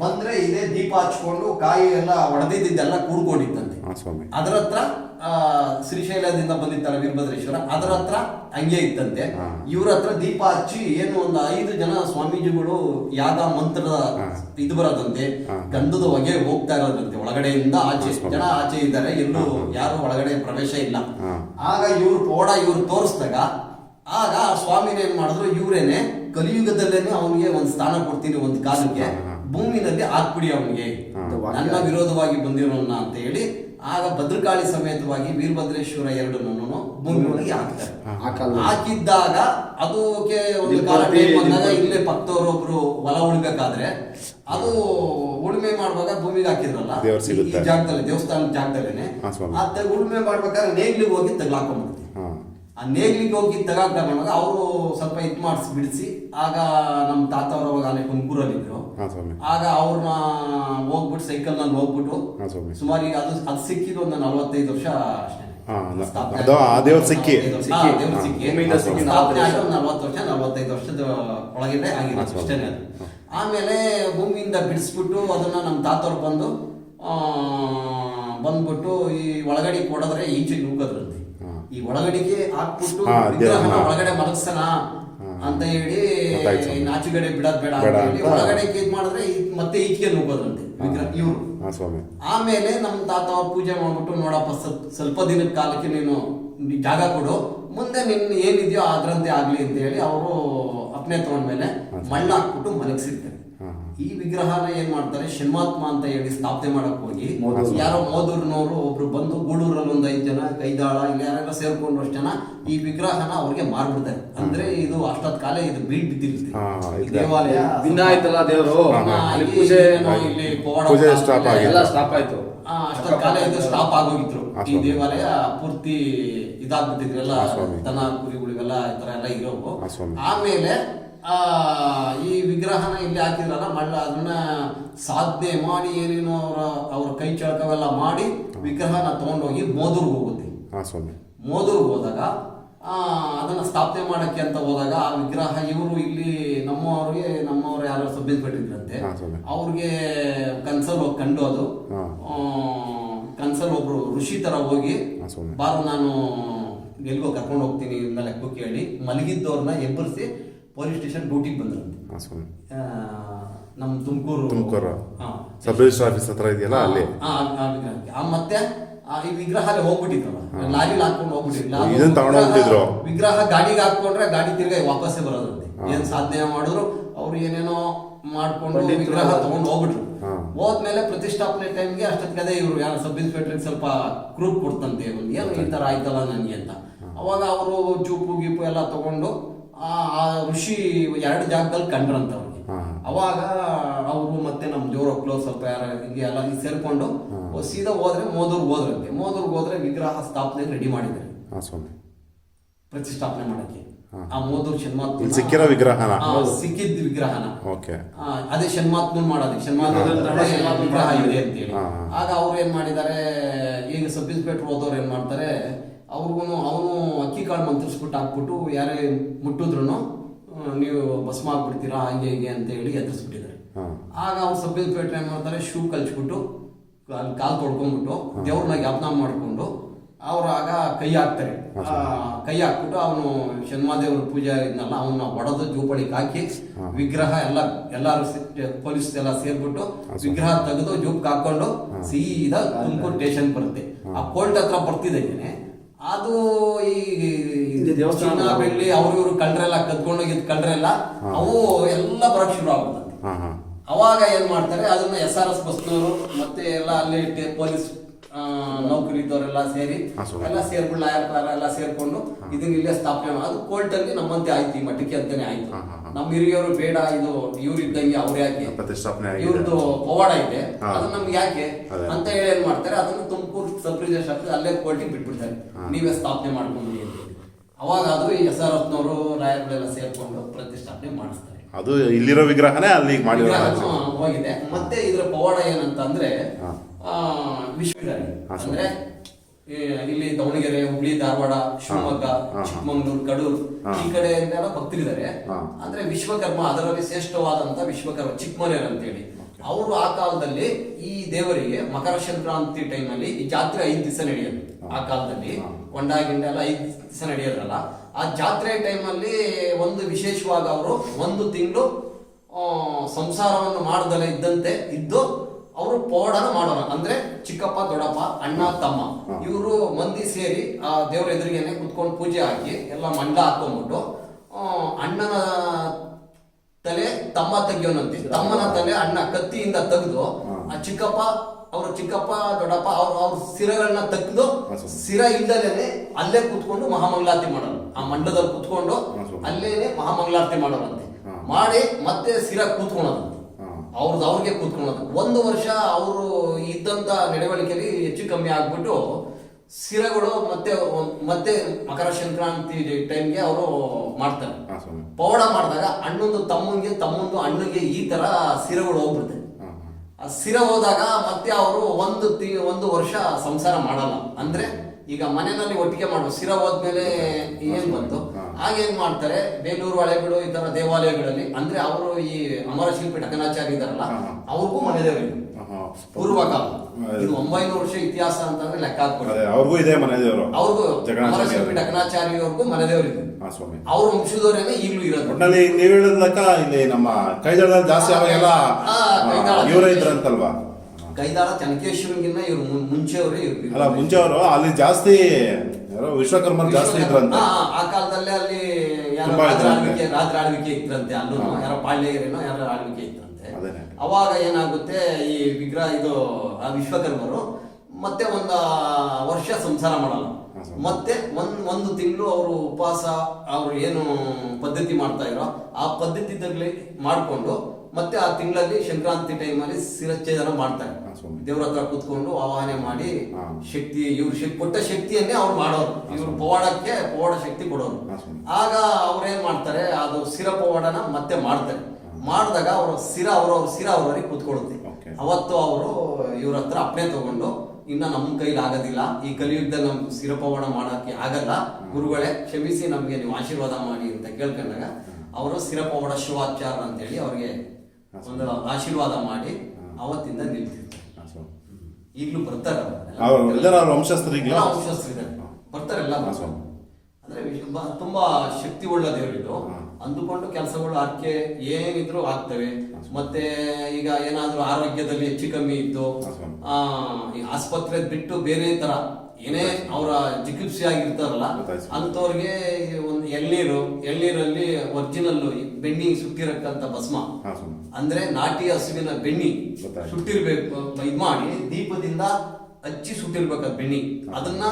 ಬಂದ್ರೆ ಇದೇ ದೀಪ ಹಚ್ಕೊಂಡು ಕಾಯಿ ಎಲ್ಲ ಒಡೆದಿದ್ದೆಲ್ಲ ಕೂಡ್ಕೊಂಡಿತ್ತಂತೆ
ಅದ್ರ ಸ್ವಾಮಿ.
ಅದರ ಹತ್ರ ಆ, ಶ್ರೀಶೈಲದಿಂದ ಬಂದಿತ್ತಲ್ಲ ವೀರಭದ್ರೇಶ್ವರ ಅದ್ರ ಹತ್ರ ಹಂಗೆ ಇತ್ತಂತೆ. ಇವ್ರ ಹತ್ರ ದೀಪ ಹಚ್ಚಿ ಏನು ಒಂದು ಐದು ಜನ ಸ್ವಾಮೀಜಿಗಳು ಯಾಗ ಮಂತ್ರದ. ಇದು ಬರೋದಂತೆ. ಗಂಧದ ಹೊಗೆ ಹೋಗ್ತಾ ಇರೋದಂತೆ ಒಳಗಡೆಯಿಂದ ಆಚೆ. ಜನ ಆಚೆ ಇದ್ದಾರೆ ಎಲ್ಲೂ ಯಾರು ಒಳಗಡೆ ಪ್ರವೇಶ ಇಲ್ಲ. ಆಗ ಇವ್ರು ಪೋಡ ಇವ್ರು ತೋರಿಸಿದಾಗ ಆಗ ಸ್ವಾಮಿನ ಏನ್ ಮಾಡಿದ್ರು ಇವ್ರೇನೆ ಕಲಿಯುಗದಲ್ಲೇನೆ ಅವನಿಗೆ ಒಂದು ಸ್ಥಾನ ಕೊಡ್ತೀನಿ ಒಂದು ಕಾಲಕ್ಕೆ. ಭೂಮಿನಲ್ಲಿ ಹಾಕ್ಬಿಡಿ ಅವನಿಗೆ. ನನ್ನ ವಿರೋಧವಾಗಿ ಬಂದಿರೋಣ ಅಂತ ಹೇಳಿ ಆಗ ಭದ್ರಕಾಳಿ ಸಮೇತವಾಗಿ ವೀರಭದ್ರೇಶ್ವರ ಎರಡನ್ನೂ ಭೂಮಿ ಒಳಗೆ ಹಾಕ್ತಾರೆ. ಹಾಕಿದ್ದಾಗ ಅದು ಒಂದು
ದಿಬ್ಬ-
ಕಾಲ ಟೈಮ್ ಬಂದಾಗ ಇಲ್ಲೇ ಪಕ್ಕದವರೊಬ್ರು ಹೊಲ ಉಳ್ಬೇಕಾದ್ರೆ ಅದು ಉಳುಮೆ ಮಾಡುವಾಗ ಭೂಮಿಗೆ ಹಾಕಿದ್ರಲ್ಲ? ಈ- ಜಾಗದಲ್ಲಿ ದೇವಸ್ಥಾನದ ಜಾಗದಲ್ಲೇನೆ. ಉಳುಮೆ ಮಾಡ್ಬೇಕಾದ್ರೆ ನೇಗ್ಲಿಗೆ ಹೋಗಿ
ತಗ್ಲಾಕೊಂಡ್ಬಿಡ್ತಾರೆ.
ಆ ನೇಗ್ಲಿಗೆ ಹೋಗಿ ತಗೊಂಡಾಗ ಅವರು ಸ್ವಲ್ಪ ಇದ್ ಮಾಡಿಸಿ ಬಿಡಿಸಿ. ಆಗ ನಮ್ಮ ತಾತ ಅವರು ಅವಾಗ ಅಲ್ಲಿ ಕುಂಕೂರಲ್ಲಿ ಇದ್ರು ಆಗ ಅವ್ರನ್ನ ಹೋಗ್ಬಿಟ್ಟು ಸೈಕಲ್ನಲ್ಲಿ ಹೋಗ್ಬಿಟ್ಟು ಸುಮಾರು ಈಗ ಅದು ಅದು ಸಿಕ್ಕಿದ್ದು ಒಂದು ನಲವತ್ತೈದು ವರ್ಷ ಅಷ್ಟೇ.
ದೇವ್ರ ಸಿಕ್ಕಿ.
ಸ್ಥಾಪನೆ ಆಗಿ ಒಂದು ನಲವತ್ತು ವರ್ಷ ನಲವತ್ತೈದು ವರ್ಷದ ಒಳಗಡೆ ಆಗಿದೆ ಅದು. ಆಮೇಲೆ ಭೂಮಿಯಿಂದ ಬಿಡಿಸ್ಬಿಟ್ಟು ಅದನ್ನ ನಮ್ಮ ತಾತವ್ರು ಬಂದು ಆ, ಬಂದ್ಬಿಟ್ಟು ಈ ಒಳಗಡೆ ಕೊಡದ್ರೆ ಈಚೆಗೆ ನುಗ್ಗದ್ರಂತೆ. ಈ ಒಳಗಡೆಗೆ ಹಾಕ್ಬಿಟ್ಟು ವಿಗ್ರಹನ ಒಳಗಡೆ ಮಲಗ್ಸನ ಅಂತ ಹೇಳಿ
ಗೊತ್ತಾಯ್ತು. ಬಿಡದ್
ನಾಚುಗಡೆ ಬಿಡೋದ್ ಬೇಡ ಅಂತ ಹೇಳಿ. ಒಳಗಡೆ ಇದ್ ಮಾಡಿದ್ರೆ ಮತ್ತೆ ಈಚೆಗೆ ನುಗ್ಗೋದಂತೆ ವಿಗ್ರಹ ಇವ್ರು. ಆಮೇಲೆ ನಮ್ಮ ತಾತ ಪೂಜೆ ಮಾಡ್ಬಿಟ್ಟು ನೋಡಪ್ಪ ಸ್ವಲ್ಪ ದಿನದ ಕಾಲಕ್ಕೆ ನೀನು ಜಾಗ ಕೊಡು. ಮುಂದೆ ನಿನ್ ಏನಿದೆಯೋ ಅದ್ರಂತೆ ಆಗ್ಲಿ ಅಂತ ಹೇಳಿ ಅವರು ಅಪ್ನೆ ತಗೊಂಡ್ಮೇಲೆ ಮಣ್ಣು ಹಾಕ್ಬಿಟ್ಟು ಮಲಗಿಸಿರ್ತಾರೆ. ಈ ವಿಗ್ರಹನ ಏನ್ ಮಾಡ್ತಾರೆ? ಶನ್ಮಾತ್ಮ ಅಂತ ಹೇಳಿ ಸ್ಥಾಪನೆ ಮಾಡಕ್ ಹೋಗಿ. ಯಾರೋ ಮೋದೂರ್ನವರು ಒಬ್ರು ಬಂದು ಗೂಳೂರಲ್ಲಿ ಒಂದ್ ಐದ್ ಜನ ಕೈದಾಳ ಇಲ್ಲ ಯಾರೆಲ್ಲ ಸೇರ್ಕೊಂಡು ಅಷ್ಟು ಜನ ಈ ವಿಗ್ರಹನ ಅವ್ರಿಗೆ ಮಾರ್ಬಿಡ್ತಾರೆ. ಅಂದ್ರೆ ಇದು ಅಷ್ಟೊತ್ ಕಾಲ ಇದು ಬೀಳ್ ಬಿದ್ದಿರುತ್ತೆ. ಈ ದೇವಾಲಯ
ಭಿನ್ನ ಆಯ್ತಲ್ಲ ದೇವರು?
ಇಲ್ಲಿ
ಪೂಜೆ
ಮಾಡ್ತಾರೆ.
ಎಲ್ಲ ಸ್ಟಾಪ್ ಆಯ್ತು.
ಆ, ಅಷ್ಟೊತ್ ಕಾಲ ಇದು ಸ್ಟಾಪ್ ಆಗೋಗಿದ್ರು ಈ ದೇವಾಲಯ ಪೂರ್ತಿ
ಇದಾಗ್ಬಿಟ್ಟಿದ್ರೆಲ್ಲ.
ದನ ಕುರಿಗಳಿಗೆಲ್ಲ ಈ ತರ ಎಲ್ಲ ಇರೋವು. ಆಮೇಲೆ ಈ ವಿಗ್ರಹನ ಇಲ್ಲಿ ಹಾಕಿದ್ರಲ್ಲ ಮಳ್ಳ ಅದನ್ನ ಸಾಧನೆ ಮಾಡಿ ಏನೇನೋ ಅವರ ಅವ್ರ ಕೈ ಚಳಕವೆಲ್ಲ ಮಾಡಿ ವಿಗ್ರಹನ ತಗೊಂಡೋಗಿ ಮೋದೂರ್ಗೆ ಹೋಗುತ್ತೆ. ಮೋದೂರ್ಗೆ ಹೋದಾಗ ಆ, ಅದನ್ನ ಸ್ಥಾಪನೆ ಮಾಡಕ್ಕೆ ಅಂತ ಹೋದಾಗ ಆ ವಿಗ್ರಹ ಇವರು ಇಲ್ಲಿ ನಮ್ಮವ್ರಿಗೆ ನಮ್ಮವ್ರು ಯಾರು ಸಬ್ ಪಟ್ಟಿದ್ರಂತೆ ಇದ್ರಂತೆ
ಹಾಂ ಸ್ವಾಮಿ.
ಅವ್ರಿಗೆ ಕನ್ಸಲ್ ಹೋಗಿ ಕಂಡು ಅದು. ಆ, ಕನ್ಸಲ್ ಒಬ್ರು ಋಷಿ ತರ ಹೋಗಿ ಬಾರ ನಾನು ಎಲ್ಲಿಗೋ ಕರ್ಕೊಂಡು ಹೋಗ್ತೀನಿ ಅಂತ ಲೆಕ್ಕಕ್ಕೆ ಹೇಳಿ ಮಲಗಿದ್ದವ್ರನ್ನ ಎಬ್ಬರಿಸಿ ಪೊಲೀಸ್ ಸ್ಟೇಷನ್ ಡ್ಯೂಟಿಗೆ ಬಂದ್ರಂತೆ.
ಹಾಂ ಸ್ವಾಮಿ.
ಆ, ನಮ್ಮ Tumakuru
Tumakuru. Sub register office ಹತ್ರ ಇದೆಯಲ್ಲ ಅಲ್ಲಿ?
ಮತ್ತೆ ಆ, ಈ ವಿಗ್ರಹ ಅಲ್ಲಿ ಹೋಗ್ಬಿಟ್ಟಿದ್ರಲ್ಲ ಲಾರಿಲಿ ಹಾಕೊಂಡು ಹೋಗ್ಬಿಟ್ಟಿದ್ರು ಅದು
ಇದನ್ನ ತಗೊಂಡ್
ವಿಗ್ರಹ-
ಹೋಗ್ಬಿಟ್ಟಿದ್ರು.
ವಿಗ್ರಹ ಗಾಡಿಗೆ ಹಾಕೊಂಡ್ರೆ ಗಾಡಿ ತಿರ್ಗಾ ವಾಪಸ್ಸೇ ಬರೋದಂತೆ ಏನ್ ಸಾಧನೆ ಮಾಡಿದ್ರು ಅವ್ರು ಏನೇನೋ ಮಾಡ್ಕೊಂಡು ವಿಗ್ರಹ ತಗೊಂಡು ಹೋಗ್ಬಿಟ್ರು.
ಹಾ.
ಹೋದ್ಮೇಲೆ ಪ್ರತಿಷ್ಠಾಪನೆ ಟೈಮ್ಗೆ ಅಷ್ಟೊತ್ತಿಗೆ ಇವರು ಯಾರು ಸಬ್ ಇನ್ಸ್ಪೆಕ್ಟರ್ ಸ್ವಲ್ಪ ಕ್ರೂಪ್ ಕೊಡ್ತಂತೆ ಏನು ಈ ತರ ಆಯ್ತಲ್ಲ ನನಗೆ ಅಂತ. ಅವಾಗ ಅವರು ಜೂಪು ಗೀಪು ಎಲ್ಲ ತಗೊಂಡು ಆ ಆ ಋಷಿ ಎರಡು ಜಾಗದಲ್ಲಿ ಕಂಡ್ರಂತ ಅವ್ರಿಗೆ. ಅವಾಗ ಅವರು ಮತ್ತೆ ನಮ್ಮ ಜೋರ ಕ್ಲೋಸ್ ಸ್ವಲ್ಪ ಯಾರ ಹಿಂಗೆ ಎಲ್ಲ ಸೇರ್ಕೊಂಡು ಸೀದಾ ಹೋದ್ರೆ ಮೋದೂರ್ಗೆ ಹೋದ್ರಂತೆ. ಮೋದೂರ್ಗೆ ಹೋದ್ರೆ ವಿಗ್ರಹ ಸ್ಥಾಪನೆ ರೆಡಿ ಮಾಡಿದ್ದಾರೆ ಪ್ರತಿಷ್ಠಾಪನೆ ಮಾಡಕ್ಕೆ. ಆ ಮೋದೂರ್ ಶನ್ಮಾತ್ಮ
ಸಿಕ್ಕಿರ ವಿಗ್ರಹನ?
ಸಿಕ್ಕಿದ್ದ ವಿಗ್ರಹನ. ಅದೇ ಶನ್ಮಾತ್ಮನ್ ಮಾಡೋದು. ಶನ್ಮಾತ್ಮ ವಿಗ್ರಹ ಇದೆ ಅಂತೇಳಿ. ಆಗ ಅವ್ರು ಏನ್ ಮಾಡಿದ್ದಾರೆ ಈಗ ಸಬ್ ಇನ್ಸ್ಪೆಕ್ಟರ್ ಹೋದವ್ರು ಏನ್ ಮಾಡ್ತಾರೆ ಅವ್ರಿಗೂ ಅವನು ಅಕ್ಕಿ ಕಾಳು ಮಂತ್ರಿಸ್ಬಿಟ್ಟು ಹಾಕ್ಬಿಟ್ಟು ಯಾರೇ ಮುಟ್ಟಿದ್ರು ನೀವು ಭಸ್ಮ ಹಾಕ್ಬಿಡ್ತೀರಾ ಹಂಗೆ ಹೀಗೆ ಅಂತ ಹೇಳಿ ಎದುರಿಸ್ಬಿಟ್ಟಿದ್ದಾರೆ. ಆಗ ಅವ್ರು ಸಬ್ ಇನ್ಸ್ಪೆಕ್ಟರ್ ಏನ್ ಮಾಡ್ತಾರೆ ಶೂ ಕಲ್ಸ್ಬಿಟ್ಟು ಅಲ್ಲಿ ಕಾಲು ತೊಳ್ಕೊಂಡ್ಬಿಟ್ಟು ದೇವ್ರನ್ನ ಜ್ಞಾಪನ ಮಾಡ್ಕೊಂಡು ಅವ್ರು ಆಗ ಕೈ ಹಾಕ್ತಾರೆ. ಆ, ಕೈ ಹಾಕ್ಬಿಟ್ಟು ಅವನು ಶನ್ಮಾದೇವ್ರ ಪೂಜೆ ಇದ್ನಲ್ಲ ಅವನ್ನ ಬಡದು ಜೂಪಡಿಗೆ ಹಾಕಿ ವಿಗ್ರಹ ಎಲ್ಲ ಎಲ್ಲಾರು ಪೊಲೀಸ್ ಎಲ್ಲ ಸೇರ್ಬಿಟ್ಟು ವಿಗ್ರಹ ತೆಗೆದು ಜೂಪ್ ಹಾಕೊಂಡು ಸೀದಾ ತುಮಕೂರು ಸ್ಟೇಷನ್ ಬರುತ್ತೆ. ಆ ಕೋರ್ಟ್ ಹತ್ರ ಬರ್ತಿದ್ದೇನೆ ಅದು ಈ
ದೇವಸ್ಥಾನ
ಬೆಳ್ಳಿ ಅವ್ರು ಇವ್ರು ಕಳ್ರೆಲ್ಲ ಕದ್ಕೊಂಡೋಗಿದ್ ಕಳ್ರೆಲ್ಲ ಅವು ಎಲ್ಲ ಬರಕ್ ಶುರು
ಆಗುತ್ತೆ
ಅವಾಗ ಏನ್ ಮಾಡ್ತಾರೆ ಅದನ್ನ ಎಸ್ ಆರ್ ಎಸ್ ಬಸ್ನವರು ಮತ್ತೆ ಎಲ್ಲ ಅಲ್ಲಿ ಪೊಲೀಸ್ ನೌಕರಿ ಇದ್ದವರೆಲ್ಲ ಸೇರಿ. ಎಲ್ಲ ಸೇರ್ಕೊಂಡು ಲಾಯರ್ ಎಲ್ಲ ಸೇರ್ಕೊಂಡು ಇದನ್ನ ಇಲ್ಲೇ ಸ್ಥಾಪನೆ ಅದು ಕೋರ್ಟ್ ಅಲ್ಲಿ ನಮ್ಮಂತೆ ಆಯ್ತು ಈ ಮಟ್ಟಕ್ಕೆ ಅಂತಾನೆ ಆಯ್ತು. ನಮ್ಮ ಹಿರಿಯವರು ಬೇಡ ಇದು ಇವ್ರು ಇದ್ದಂಗೆ ಅವ್ರು ಯಾಕೆ ಇವ್ರದ್ದು ಪವಾಡ ಇದೆ. ಅದು ನಮ್ಗೆ ಯಾಕೆ? ಅಂತ ಹೇಳಿ ಏನ್ ಮಾಡ್ತಾರೆ ಅದನ್ನ ತುಮಕೂರು ಸಬ್ ರಿಜಿಸ್ಟರ್ ಅಲ್ಲೇ ಕೋರ್ಟಿಗೆ ಬಿಟ್ಬಿಡ್ತಾರೆ. ನೀವೇ ಸ್ಥಾಪನೆ ಮಾಡ್ಕೊಂಡು ಅವಾಗ ಅದು ಎಸ್ ಆರ್ ಎಫ್ನವರು ರಾಯರ್ಗಳೆಲ್ಲ ಸೇರ್ಕೊಂಡು ಪ್ರತಿಷ್ಠಾಪನೆ ಮಾಡಿಸ್ತಾರೆ.
ಅದು ಇಲ್ಲಿರೋ ವಿಗ್ರಹನೇ ಅಲ್ಲಿ ಮಾಡಿರೋ
ಹೋಗಿದೆ. ಮತ್ತೆ ಇದ್ರ ಪವಾಡ ಏನಂತ ಅಂದ್ರೆ ವಿಶ್ವವಿದ್ಯಾಲಯ. ಅಂದ್ರೆ ಇಲ್ಲಿ ದಾವಣಗೆರೆ ಹುಬ್ಳಿ ಧಾರವಾಡ ಶಿವಮೊಗ್ಗ. ಚಿಕ್ಕಮಂಗ್ಳೂರು ಕಡೂರು. ಈ ಕಡೆ ಭಕ್ತರಿದ್ದಾರೆ. ಅಂದ್ರೆ ವಿಶ್ವಕರ್ಮ ಅದರಲ್ಲಿ ಶ್ರೇಷ್ಠವಾದಂತ ವಿಶ್ವಕರ್ಮ ಚಿಕ್ಕಮನೇರ್ ಅಂತೇಳಿ. ಅವರು ಆ ಕಾಲದಲ್ಲಿ ಈ ದೇವರಿಗೆ ಮಕರ ಸಂಕ್ರಾಂತಿ ಅಲ್ಲಿ ಈ ಜಾತ್ರೆ ಐದು ದಿವಸ ನಡೆಯೋದು ಆ ಕಾಲದಲ್ಲಿ. ಕೊಂಡ ಗಿಂಡ ಎಲ್ಲ ಐದು ದಿವಸ ನಡೆಯೋದ್ರಲ್ಲ. ಆ ಜಾತ್ರೆ ಟೈಮಲ್ಲಿ ಒಂದು ವಿಶೇಷವಾಗಿ ಅವರು ಒಂದು ತಿಂಗಳು ಸಂಸಾರವನ್ನು ಮಾಡದಲ್ಲೇ ಇದ್ದಂತೆ ಇದ್ದು ಅವರು ಪೋಡನ ಮಾಡೋಣ. ಅಂದ್ರೆ ಚಿಕ್ಕಪ್ಪ ದೊಡ್ಡಪ್ಪ ಅಣ್ಣ ತಮ್ಮ ಇವರು ಮಂದಿ ಸೇರಿ ಆ ದೇವರ ಎದುರಿಗೆನೆ ಕುತ್ಕೊಂಡು ಪೂಜೆ ಹಾಕಿ ಎಲ್ಲ ಮಂಡ ಹಾಕೊಂಡ್ಬಿಟ್ಟು ಅಣ್ಣನ ತಲೆ ತಮ್ಮ ತೆಗಿಯೋನಂತೆ. ತಮ್ಮನ ತಲೆ ಅಣ್ಣ ಕತ್ತಿಯಿಂದ ತೆಗೆದು ಆ ಚಿಕ್ಕಪ್ಪ ಅವ್ರ ಚಿಕ್ಕಪ್ಪ ದೊಡ್ಡಪ್ಪ ಅವ್ರ ಅವ್ರ ಸಿರಗಳನ್ನ ತೆಗೆದು
ಸಿರ.
ಇಲ್ದಲೇನೆ ಅಲ್ಲೇ ಕುತ್ಕೊಂಡು ಮಹಾಮಂಗಳಾರತಿ ಮಾಡೋಣ. ಆ ಮಂಡದಲ್ಲಿ ಕುತ್ಕೊಂಡು. ಅಲ್ಲೇನೆ ಮಹಾಮಂಗಳಾರತಿ
ಮಾಡೋಣಂತೆ.
ಮಾಡಿ ಮತ್ತೆ ಸಿರ ಕೂತ್ಕೊಳೋದಂತೆ
ಹಾ.
ಅವ್ರದ್ದು ಅವ್ರಿಗೆ ಕೂತ್ಕೊಳ್ಳೋದು. ಒಂದು ವರ್ಷ ಅವರು ಇದ್ದಂತ ನಡವಳಿಕೆಯಲ್ಲಿ ಹೆಚ್ಚು ಕಮ್ಮಿ ಆಗ್ಬಿಟ್ಟು ಸಿರಗಳು ಮತ್ತೆ ಮತ್ತೆ ಮಕರ ಸಂಕ್ರಾಂತಿ ಟೈಮ್ಗೆ ಅವರು ಮಾಡ್ತಾರೆ. ಪೌಡ ಮಾಡಿದಾಗ ಅಣ್ಣಂದು ತಮ್ಮನ್ಗೆ ತಮ್ಮಂದು ಅಣ್ಣಗೆ ಈ ತರ ಸಿರಗಳು ಹೋಗ್ಬಿಡುತ್ತೆ ಆ ಸಿರ ಹೋದಾಗ ಮತ್ತೆ ಅವರು ಒಂದು ತಿ ಒಂದು ವರ್ಷ ಸಂಸಾರ ಮಾಡಲ್ಲ. ಅಂದ್ರೆ ಈಗ ಮನೆಯಲ್ಲಿ ಒಟ್ಟಿಗೆ ಮಾಡುವ ಸಿರ ಹೋದ್ಮೇಲೆ ಏನ್ ಬಂತು? ಹಾಗೇನ್ ಮಾಡ್ತಾರೆ? ಬೇಲೂರು ಹಳೆಗಳು ಈ ತರ ದೇವಾಲಯಗಳಲ್ಲಿ ಅಂದ್ರೆ ಅವರು ಈ ಅಮರ ಶಿಲ್ಪಿ ಟಕನಾಚಾರ್ಯ ಇದಾರಲ್ಲ. ಅವ್ರಿಗೂ ಮನೆದೇವರು ಪೂರ್ವಕಾಲ. ಇದು ಒಂಬೈನೂರು ವರ್ಷ ಇತಿಹಾಸ ಅಂತಂದ್ರೆ ಲೆಕ್ಕ
ಅದೇ ಅವ್ರಿಗೂ ಇದೆ ಮನೆದೇವರು
ಅವ್ರಿಗೂ ಅಮರ ಶಿಲ್ಪಿ ಡಕನಾಚಾರ್ಯವ್ರಿಗೂ ಮನೆದೇವರಿದೆ
ಹಾಂ ಸ್ವಾಮಿ.
ಅವ್ರ ವಂಶದವರೇನೆ ಈಗಲೂ ಇರೋದು.
ಒಟ್ಟಿನಲ್ಲಿ ನೀವು ಹೇಳಿದ ಲೆಕ್ಕ ಇಲ್ಲಿ ನಮ್ಮ ಕೈದಾಳದಲ್ಲಿ ಜಾಸ್ತಿ ಅವಾಗೆಲ್ಲ. ಇವರೇ ಇದ್ರಂತಲ್ವಾ?
ಕೈದಾಳ ಚನಕೇಶ್ವರಂಗಿನ್ನ ಇವ್ರು ಮುಂಚೆಯವರು ಇವ್ರು
ಅಲ್ಲ ಮುಂಚೆ ಅವರು ಅಲ್ಲಿ ಜಾಸ್ತಿ ಯಾರೋ ವಿಶ್ವಕರ್ಮರು ಜಾಸ್ತಿ ಇದ್ರಂತೆ.
ಆ, ಆ ಕಾಲದಲ್ಲೇ ಅಲ್ಲಿ ಯಾರೋ
ತುಂಬಾ
ರಾಜರ
ಇದ್ರಂತೆ.
ಆಳ್ವಿಕೆ ರಾಜರ ಆಳ್ವಿಕೆ ಅಲ್ಲೂ ಯಾರೋ ಪಾಳ್ಯಗೆರೆನೋ ಯಾರೋ ಆಳ್ವಿಕೆ
ಅದೇನೆ.
ಅವಾಗ ಏನಾಗುತ್ತೆ ಈ ವಿಗ್ರಹ ಇದು ಆ ವಿಶ್ವಕರ್ಮರು ಮತ್ತೆ ಒಂದು ವರ್ಷ ಸಂಸಾರ ಮಾಡಲ್ಲ. ಮತ್ತೆ ಒಂದ್ ಒಂದು ತಿಂಗಳು ಅವರು ಉಪವಾಸ ಅವ್ರು ಏನು ಪದ್ಧತಿ ಮಾಡ್ತಾ ಇರೋ ಆ ಪದ್ಧತಿ ಮಾಡ್ಕೊಂಡು ಮತ್ತೆ ಆ ತಿಂಗಳಲ್ಲಿ ಸಂಕ್ರಾಂತಿ ಟೈಮಲ್ಲಿ ಶಿರಚ್ಛೇದನ ಮಾಡ್ತಾರೆ. ದೇವ್ರ ಹತ್ರ ಕೂತ್ಕೊಂಡು ಆವಾಹನೆ ಮಾಡಿ ಶಕ್ತಿ ಇವ್ರ ಶಕ್ತಿ ಕೊಟ್ಟ ಶಕ್ತಿಯನ್ನೇ ಅವ್ರು ಮಾಡೋರು. ಇವ್ರು ಪವಾಡಕ್ಕೆ ಪವಾಡ ಶಕ್ತಿ ಕೊಡೋರು. ಆಗ ಅವ್ರೇನ್ ಮಾಡ್ತಾರೆ ಅದು ಸಿರ ಪವಾಡನ ಮತ್ತೆ ಮಾಡ್ತಾರೆ. ಮಾಡಿದಾಗ ಅವ್ರ ಸಿರ ಅವ್ರವ್ರ ಸಿರ ಅವ್ರವ್ರಿಗೆ ಕೂತ್ಕೊಳ್ಳುತ್ತೆ. ಅವತ್ತು ಅವರು ಇವ್ರ ಹತ್ರ ಅಪ್ಪಣೆ ತಗೊಂಡು ಇನ್ನ ನಮ್ಮ ಕೈಲಿ ಆಗೋದಿಲ್ಲ ಈ ಕಲಿಯುಗದಲ್ಲಿ ನಮ್ ಶಿರಪವಾಡ ಮಾಡೋಕೆ ಆಗಲ್ಲ ಗುರುಗಳೇ ಕ್ಷಮಿಸಿ ನಮ್ಗೆ ನೀವು ಆಶೀರ್ವಾದ ಮಾಡಿ ಅಂತ ಕೇಳ್ಕೊಂಡಾಗ ಅವರು ಸಿರಪವಾಡ ಶಿವಾಚಾರ ಅಂತೇಳಿ ಅವ್ರಿಗೆ ಒಂದು ಆಶೀರ್ವಾದ ಮಾಡಿ ಅವತ್ತಿಂದ ನಿಲ್ತಿರ್ತಾರೆ. ಈಗಲೂ ಬರ್ತಾರೆ
ಅವ್ರು ಇದಾರ ಅವ್ರ ವಂಶಸ್ಥರಿಗ್ಲ
ಎಲ್ಲ ವಂಶಸ್ಥರಿದ್ದಾರೆ. ಬರ್ತಾರೆ ಎಲ್ಲ.
ಹಾ, ಸ್ವಾಮಿ.
ಅಂದ್ರೆ ತುಂಬಾ ಶಕ್ತಿ ಉಳ್ಳ
ದೇವರಿದ್ದು.
ಅಂದುಕೊಂಡು ಕೆಲಸಗಳು ಅದಕ್ಕೆ ಏನಿದ್ರು ಆಗ್ತವೆ ಮತ್ತೆ ಈಗ ಏನಾದ್ರೂ ಆರೋಗ್ಯದಲ್ಲಿ ಹೆಚ್ಚು ಕಮ್ಮಿ ಇತ್ತು ಆ ಆಸ್ಪತ್ರೆ ಬಿಟ್ಟು ಬೇರೆ ತರ ಏನೇ ಅವರ ಚಿಕಿತ್ಸೆ ಆಗಿರ್ತಾರಲ್ಲ. ಅಂತವ್ರಿಗೆ ಒಂದು ಎಳ್ನೀರು, ಎಳ್ನೀರಲ್ಲಿ ಒರಿಜಿನಲ್ ಬೆಣ್ಣಿ ಸುಟ್ಟಿರಕ್ಕಂತ ಭಸ್ಮ ಅಂದ್ರೆ ನಾಟಿ ಹಸುವಿನ ಬೆಣ್ಣಿ. ಸುಟ್ಟಿರ್ಬೇಕು ಇದ್ ಮಾಡಿ ದೀಪದಿಂದ ಹಚ್ಚಿ ಸುಟ್ಟಿರ್ಬೇಕು ಬೆಣ್ಣಿ ಅದನ್ನ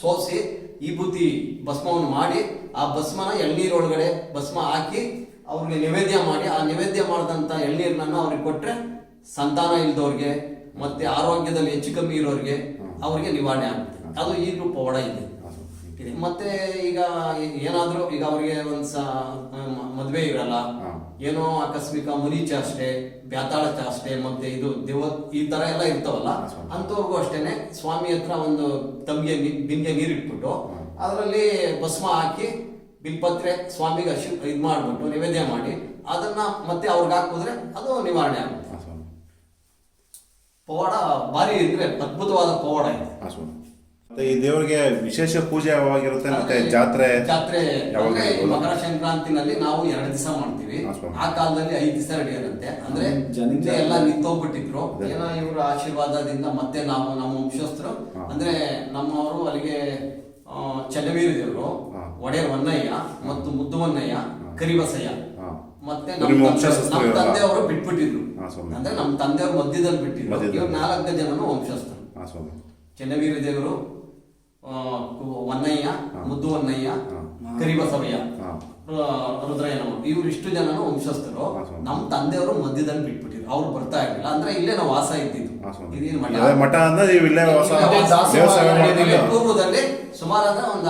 ಸೋಸಿ ಈ ಬುದ್ಧಿ ಭಸ್ಮವನ್ನು ಮಾಡಿ ಆ ಭಸ್ಮನ ಎಳ್ನೀರೊಳಗಡೆ ಭಸ್ಮ ಹಾಕಿ ಅವ್ರಿಗೆ ನೈವೇದ್ಯ ಮಾಡಿ ಆ ನೈವೇದ್ಯ ಮಾಡಿದಂತ ಎಳ್ನೀರನ್ನ ಅವ್ರಿಗೆ ಕೊಟ್ರೆ ಸಂತಾನ ಇಲ್ದವ್ರಿಗೆ ಮತ್ತೆ ಆರೋಗ್ಯದಲ್ಲಿ ಹೆಚ್ಚು ಕಮ್ಮಿ ಇರೋರಿಗೆ ಅವ್ರಿಗೆ ನಿವಾರಣೆ ಆಗುತ್ತೆ ಅದು ಈಗಲೂ ಪವಾಡ ಇದೆ ಇದೆ. ಮತ್ತೆ ಈಗ ಏನಾದ್ರೂ ಈಗ ಅವ್ರಿಗೆ ಒಂದು ಮದ್ವೆ ಇರಲ್ಲ. ಏನೋ ಆಕಸ್ಮಿಕ ಮುನಿ ಚಾಷ್ಟೆ ಬ್ಯಾತಾಳ ಚಾಷ್ಟೆ ಮತ್ತೆ ಇದು ದೇವ ಈ ತರ ಎಲ್ಲ ಇರ್ತಾವಲ್ಲ ಅಂತವ್ರಿಗೂ ಅಷ್ಟೇನೆ ಸ್ವಾಮಿ ಹತ್ರ ಒಂದು ತಮ್ಗೆ ಬಿಂಗೆ
ನೀರಿಟ್ಬಿಟ್ಟು
ಅದರಲ್ಲಿ ಭಸ್ಮ ಹಾಕಿ ಬಿಲ್ಪತ್ರೆ ಸ್ವಾಮಿಗೆ ಅಶು ಇದು ಮಾಡ್ಬಿಟ್ಟು ನಿವೇದ್ಯ ಮಾಡಿ ಅದನ್ನ ಮತ್ತೆ ಅವ್ರಿಗೆ ಹಾಕಿದ್ರೆ ಅದು ನಿವಾರಣೆ ಆಗುತ್ತೆ. ಪವಾಡ ಭಾರಿ ಇದ್ರೆ ಅದ್ಭುತವಾದ ಪವಾಡ ಇದೆ.
ಈ ದೇವರಿಗೆ ವಿಶೇಷ ಪೂಜೆ ಯಾವಾಗಿರುತ್ತೆ ಮತ್ತೆ ಜಾತ್ರೆ
ಜಾತ್ರೆ
ಯಾವಾಗ
ಅಂದ್ರೆ ಈ ಮಕರ ಸಂಕ್ರಾಂತಿನಲ್ಲಿ ನಾವು ಎರಡು ದಿವಸ ಮಾಡ್ತೀವಿ
ಹಾ, ಸ್ವಾಮಿ.
ಆ ಕಾಲದಲ್ಲಿ ಐದು ದಿವಸ ನಡೆಯುತ್ತೆ ಅಂದ್ರೆ
ಜನ-
ಹಿಂದೆ ಎಲ್ಲ ನಿಂತೋಗ್ಬಿಟ್ಟಿದ್ರು
ಅದೇ.
ಏನೋ ಇವರ ಆಶೀರ್ವಾದದಿಂದ ಮತ್ತೆ ನಾವು ನಮ್ಮ ವಂಶಸ್ಥರು
ಹಾ.
ಅಂದ್ರೆ ನಮ್ಮವರು ಅಲ್ಲಿಗೆ ಆ, ಚನ್ನವೀರ ದೇವರು
ಹಾ.
ಹೊನ್ನಯ್ಯ ವನ್ನಯ್ಯ ಮತ್ತು ಮುದ್ದು ವನ್ನಯ್ಯ ಕರಿಬಸಯ್ಯ
ಹಾ.
ಮತ್ತೆ
ನಿಮ್ಮ
ನಮ್ಮ
ವಂಶಸ್ಥರು
ನಮ್ಮ
ಇವ್ರಲ್ಲ?
ತಂದೆಯವರು ಬಿಟ್ಬಿಟ್ಟಿದ್ರು
ಹಾ, ಸ್ವಾಮಿ.
ಅಂದ್ರೆ ನಮ್ಮ ತಂದೆಯವರು ಮಧ್ಯದಲ್ಲಿ ಬಿಟ್ಟಿದ್ರು
ಮಧ್ಯದಲ್ಲಿ.
ಇವ್ರು ನಾಲ್ಕು ಜನನು ವಂಶಸ್ಥರು
ಹಾಂ ಸ್ವಾಮಿ
ಚೆನ್ನವೀರ ದೇವರು ಆ, ವನ್ನಯ್ಯ ಮುದ್ದು ವನ್ನಯ್ಯ. ಕರಿಬಸವಯ್ಯ. ರುದ್ರಯ್ಯನವರು. ಇವ್ರು ಇಷ್ಟು ಜನನು ವಂಶಸ್ಥರು. ನಮ್ಮ ತಂದೆಯವರು ಮಧ್ಯದಲ್ಲಿ ಬಿಟ್ಬಿಟ್ಟಿದ್ರು. ಅವ್ರು ಬರ್ತಾ ಇರ್ಲಿಲ್ಲ. ಅಂದ್ರೆ ಇಲ್ಲೇ ನಾವು ವಾಸ ಇದ್ದಿದ್ದು. ಮಠ? ಪೂರ್ವದಲ್ಲಿ ಸುಮಾರು ಅಂದ್ರೆ ಒಂದ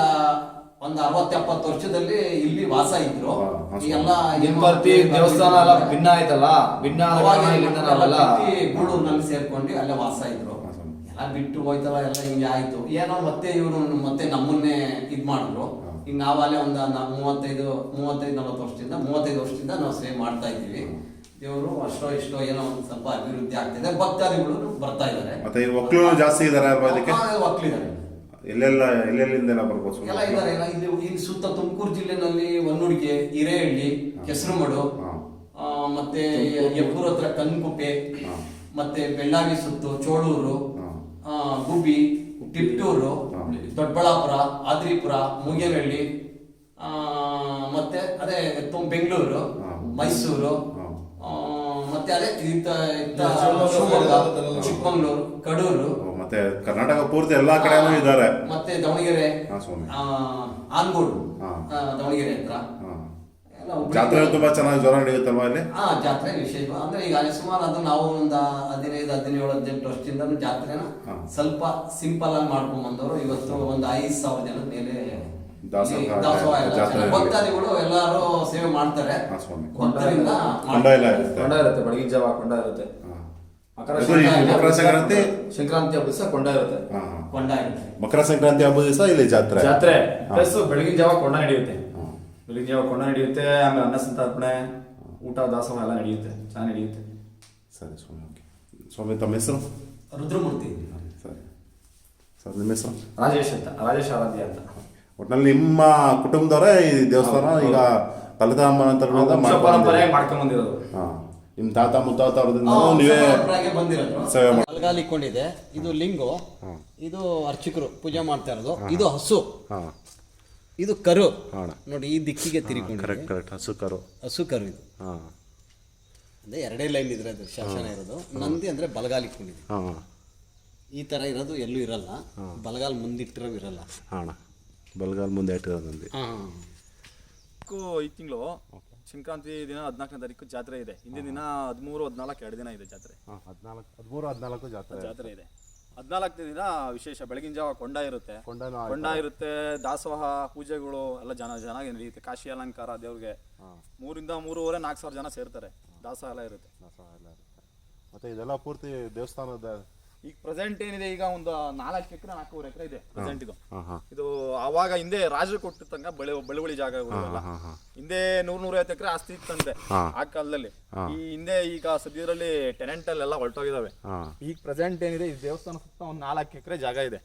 ಒಂದ್ ಅರವತ್ತೆಪ್ಪತ್ತು ವರ್ಷದಲ್ಲಿ ಇಲ್ಲಿ ವಾಸ ಇದ್ರು. ಎಲ್ಲ
ದೇವಸ್ಥಾನ ಎಲ್ಲ ಭಿನ್ನ ಆಯ್ತಲ್ಲ? ಭಿನ್ನ
ಗೂಡೂರ್ನಲ್ಲಿ ಸೇರ್ಕೊಂಡು ಅಲ್ಲೇ ವಾಸ ಇದ್ರು. ಎಲ್ಲ ಬಿಟ್ಟು ಹೋಯ್ತಲ್ಲ ಎಲ್ಲ ಹಿಂಗೆ ಆಯ್ತು. ಏನೋ ಮತ್ತೆ ಇವರು ಮತ್ತೆ ನಮ್ಮನ್ನೇ ಇದ್ ಮಾಡಿದ್ರು. ಈಗ ನಾವಲ್ಲೇ ಒಂದು ಮೂವತ್ತೈದು ಮೂವತ್ತೈದು ನಲವತ್ತು ವರ್ಷದಿಂದ ಮೂವತ್ತೈದು ವರ್ಷದಿಂದ ನಾವು ಸೇವ್ ಮಾಡ್ತಾ ಇದ್ದೀವಿ. ದೇವರು ಅಷ್ಟೋ ಇಷ್ಟೋ ಏನೋ ಒಂದು ಸ್ವಲ್ಪ ಅಭಿವೃದ್ಧಿ ಆಗ್ತಿದೆ ಭಕ್ತಾದಿಗಳು ಬರ್ತಾ ಇದ್ದಾರೆ
ಮತ್ತೆ ಈ ಒಕ್ಕಲು ಜಾಸ್ತಿ ಇದ್ದಾರೆ ಅದಕ್ಕೆ
ಒಕ್ಕಲಿದ್ದಾರೆ
ಎಲ್ಲೆಲ್ಲ ಎಲ್ಲೆಲ್ಲಿಂದ ಬರ್ಬೋದು
ಎಲ್ಲ ಇದ್ದಾರೆ ಎಲ್ಲ ಇಲ್ಲಿ ಇಲ್ಲಿ ಸುತ್ತ ತುಮಕೂರು ಜಿಲ್ಲೆನಲ್ಲಿ ಹೊನ್ನೂಡಿಗೆ ಹಿರೇಹಳ್ಳಿ ಕೆಸರುಮಡು ಮತ್ತೆ ಯಬ್ಬೂರ್ ಹತ್ರ ಕನ್ಕುಪ್ಪೆ ಮತ್ತೆ ಬೆಳ್ಳಾವಿ ಸುತ್ತು ಚೋಳೂರು ಗುಬ್ಬಿ
ತಿಪ್ಟೂರು
ದೊಡ್ಡಬಳ್ಳಾಪುರ ಆದ್ರಿಪುರ ಮುಂಗೇನಹಳ್ಳಿ ಆ, ಮತ್ತೆ ಅದೇ ಬೆಂಗಳೂರು ಮೈಸೂರು. ಮತ್ತೆ ಅದೇ ಇತ್ತ ಇತ್ತ
ಶಿವಮೊಗ್ಗ
ಚಿಕ್ಕಮಂಗ್ಳೂರು ಕಡೂರು.
ಮತ್ತೆ ಕರ್ನಾಟಕ ಪೂರ್ತಿ ಎಲ್ಲಾ ಕಡೆನೂ ಇದ್ದಾರೆ.
ಮತ್ತೆ ದಾವಣಗೆರೆ
ಹಾ, ಸ್ವಾಮಿ.
ಆ, ಆನ್ಗೋಡು ಆ, ದಾವಣಗೆರೆ ಹತ್ರ.
ಜಾತ್ರೆ ತುಂಬಾ ಚೆನ್ನಾಗಿ ಜ್ವರ ನಡೆಯುತ್ತಲ್ವಾ ಅಲ್ಲಿ?
ಹಾ ಜಾತ್ರೆ ವಿಶೇಷ. ಅಂದ್ರೆ ಈಗ ಅಲ್ಲಿ ಸುಮಾರು ಅದು ನಾವು ಒಂದು ಹದಿನೈದು ಹದಿನೇಳು ಹದಿನೆಂಟು ವರ್ಷದಿಂದ ಜಾತ್ರೆನ ಸ್ವಲ್ಪ ಸಿಂಪಲ್ ಆಗಿ ಮಾಡ್ಕೊಂಡ್ ಬಂದವರು. ಇವತ್ತು ಒಂದು ಐದು ಸಾವಿರ ಜನ ಮೇಲೆ ಭಕ್ತಾದಿಗಳು ಎಲ್ಲಾರು ಸೇವೆ ಮಾಡ್ತಾರೆ. ಭಕ್ತರಿಂದ
ಕೊಂಡ ಎಲ್ಲ ಇರುತ್ತೆ.
ಕೊಂಡ ಇರುತ್ತೆ ಬೆಳಗಿನ ಜಾವ ಕೊಂಡ ಇರುತ್ತೆ. ಮಕರ ಸಂಕ್ರಾಂತಿ
ಮಕರ ಸಂಕ್ರಾಂತಿ?
ಸಂಕ್ರಾಂತಿ ಹಬ್ಬದ ದಿವಸ ಕೊಂಡ ಇರುತ್ತೆ.
ಕೊಂಡ ಇರುತ್ತೆ.
ಮಕರ ಸಂಕ್ರಾಂತಿ ಹಬ್ಬದ ದಿವಸ ಇಲ್ಲಿ ಜಾತ್ರೆ.
ಜಾತ್ರೆ. ಪ್ಲಸ್ ಬೆಳಗಿನ ಜಾವ ಕೊಂಡ ನಡೆಯುತ್ತೆ.
ಹಾ.
ಯಾವ ಜಾವ ಕೊಂಡ ನಡೆಯುತ್ತೆ ಆಮೇಲೆ ಅನ್ನ ಸಂತರ್ಪಣೆ ಊಟ ದಾಸೋಹ ಎಲ್ಲ ನಡೆಯುತ್ತೆ ಚೆನ್ನಾಗಿ ನಡೆಯುತ್ತೆ.
ಸರಿ ಸ್ವಾಮಿ ಓಕೆ. ಸ್ವಾಮಿ ತಮ್ಮ ಹೆಸರು?
ರುದ್ರಮೂರ್ತಿ.
ಸರಿ. ಸರ್ ನಿಮ್ಮ ಹೆಸರು?
ರಾಜೇಶ್ ಅಂತ ರಾಜೇಶ್ ಆರಾಧ್ಯ ಅಂತ.
ಒಟ್ಟಿನಲ್ಲಿ ನಿಮ್ಮ ಕುಟುಂಬದವರೇ ಈ ದೇವಸ್ಥಾನ ಈಗ ಕಲಿತಾಂಬರಂತರದಿಂದ
ಅಂತ ಪರಂಪರೆ ಮಾಡ್ಕೊಂಡ್ ಬಂದಿರೋದು.
ಹಾಂ. ನಿಮ್ಮ ತಾತ ಮುತ್ತಾತ ಅವ್ರದಿಂದ ನೀವೇ ಸೇವೆ ಮಾಡಿ
ಇಕ್ಕೊಂಡಿದೆ ಇದು ಲಿಂಗು ಇದು ಅರ್ಚಕರು ಪೂಜೆ ಮಾಡ್ತಾ ಇರೋದು. ಇದು ಹಸು.
ಹಾ.
ಇದು ಕರು. ನೋಡಿ ಈ ದಿಕ್ಕಿಗೆ ತಿರುಗಿಕೊಂಡಿದೆ.
ಕರೆಕ್ಟ್ ಕರೆಕ್ಟ್ ಹಸು ಕರು.
ಹಸು ಕರು ಇದು.
ಹಾ.
ಅಂದ್ರೆ ಎರಡೇ ಲೈನ್ ಇದ್ರೆ ಅದು ಶಾಸನ ಇರೋದು. ನಂದಿ ಅಂದ್ರೆ ಬಲಗಾಲಿ ಇಟ್ಕೊಂಡಿದೆ
ಹಾ.
ಈ ತರ ಇರೋದು ಎಲ್ಲೂ ಇರಲ್ಲ. ಬಲಗಾಲ್ ಮುಂದಿಟ್ಟಿರೋ ಇರಲ್ಲ.
ಹಾಣ ಅಣ್ಣ. ಬಲ್ಗಾಲ್ ಮುಂದೆ ಇಟ್ಟಿರೋದು ನಂದಿ.
ಹಾ.
ಐದು ತಿಂಗಳು
ಸಂಕ್ರಾಂತಿ ದಿನ ಹದಿನಾಲ್ಕನೇ ತಾರೀಕು ಜಾತ್ರೆ ಇದೆ. ಹಿಂದಿನ ದಿನ ಹದಿಮೂರು ಹದಿನಾಲ್ಕು ಎರಡು ದಿನ ಇದೆ ಜಾತ್ರೆ.
ಹಾಂ ಹದಿನಾಲ್ಕು ಹದಿಮೂರು ಹದಿನಾಲ್ಕು ಜಾತ್ರೆ.
ಜಾತ್ರೆ ಇದೆ. ಹದಿನಾಲ್ಕನೇ ದಿನ ವಿಶೇಷ ಬೆಳಗಿನ ಜಾವ ಕೊಂಡ ಇರುತ್ತೆ.
ಕೊಂಡನೂ
ಕೊಂಡ ಇರುತ್ತೆ ದಾಸೋಹ ಪೂಜೆಗಳು ಎಲ್ಲ ಜನ ಚೆನ್ನಾಗಿ ನಡೆಯುತ್ತೆ ಕಾಶಿ ಅಲಂಕಾರ ದೇವ್ರಿಗೆ
ಹಾಂ.
ಮೂರಿಂದ ಮೂರುವರೆ ನಾಲ್ಕು ಸಾವಿರ ಜನ ಸೇರ್ತಾರೆ. ದಾಸೋಹ ಎಲ್ಲ ಇರುತ್ತೆ.
ಮತ್ತೆ ಎಲ್ಲ ಇರುತ್ತೆ. ಮತ್ತು ಇದೆಲ್ಲ ಪೂರ್ತಿ ದೇವಸ್ಥಾನದ
ಈಗ ಪ್ರೆಸೆಂಟ್ ಏನಿದೆ ಈಗ ಒಂದು ನಾಲ್ಕು ಎಕರೆ ನಾಲ್ಕೂವರೆ ಎಕರೆ ಇದೆ ಪ್ರೆಸೆಂಟ್ ಇದು. ಇದು ಆವಾಗ ಹಿಂದೆ ರಾಜರು ಕೊಟ್ಟಿರ್ತಂಗ ಬೆಳೆ ಬಳುವಳಿ
ಜಾಗ
ಹಿಂದೆ ನೂರ್ ನೂರೈವತ್ತು ಎಕರೆ ಆಸ್ತಿ ಇತ್ತಂತೆ. ಆ ಕಾಲದಲ್ಲಿ. ಈ ಹಿಂದೆ ಈಗ ಸದ್ಯದಲ್ಲಿ ಟೆನೆಂಟ್ ಅಲ್ಲೆಲ್ಲ ಹೊರಟೋಗಿದಾವೆ.
ಹಾಂ.
ಈಗ ಪ್ರೆಸೆಂಟ್ ಏನಿದೆ ಈ ದೇವಸ್ಥಾನ ಸುತ್ತ ಒಂದು ನಾಲ್ಕು ಎಕರೆ ಜಾಗ ಇದೆ.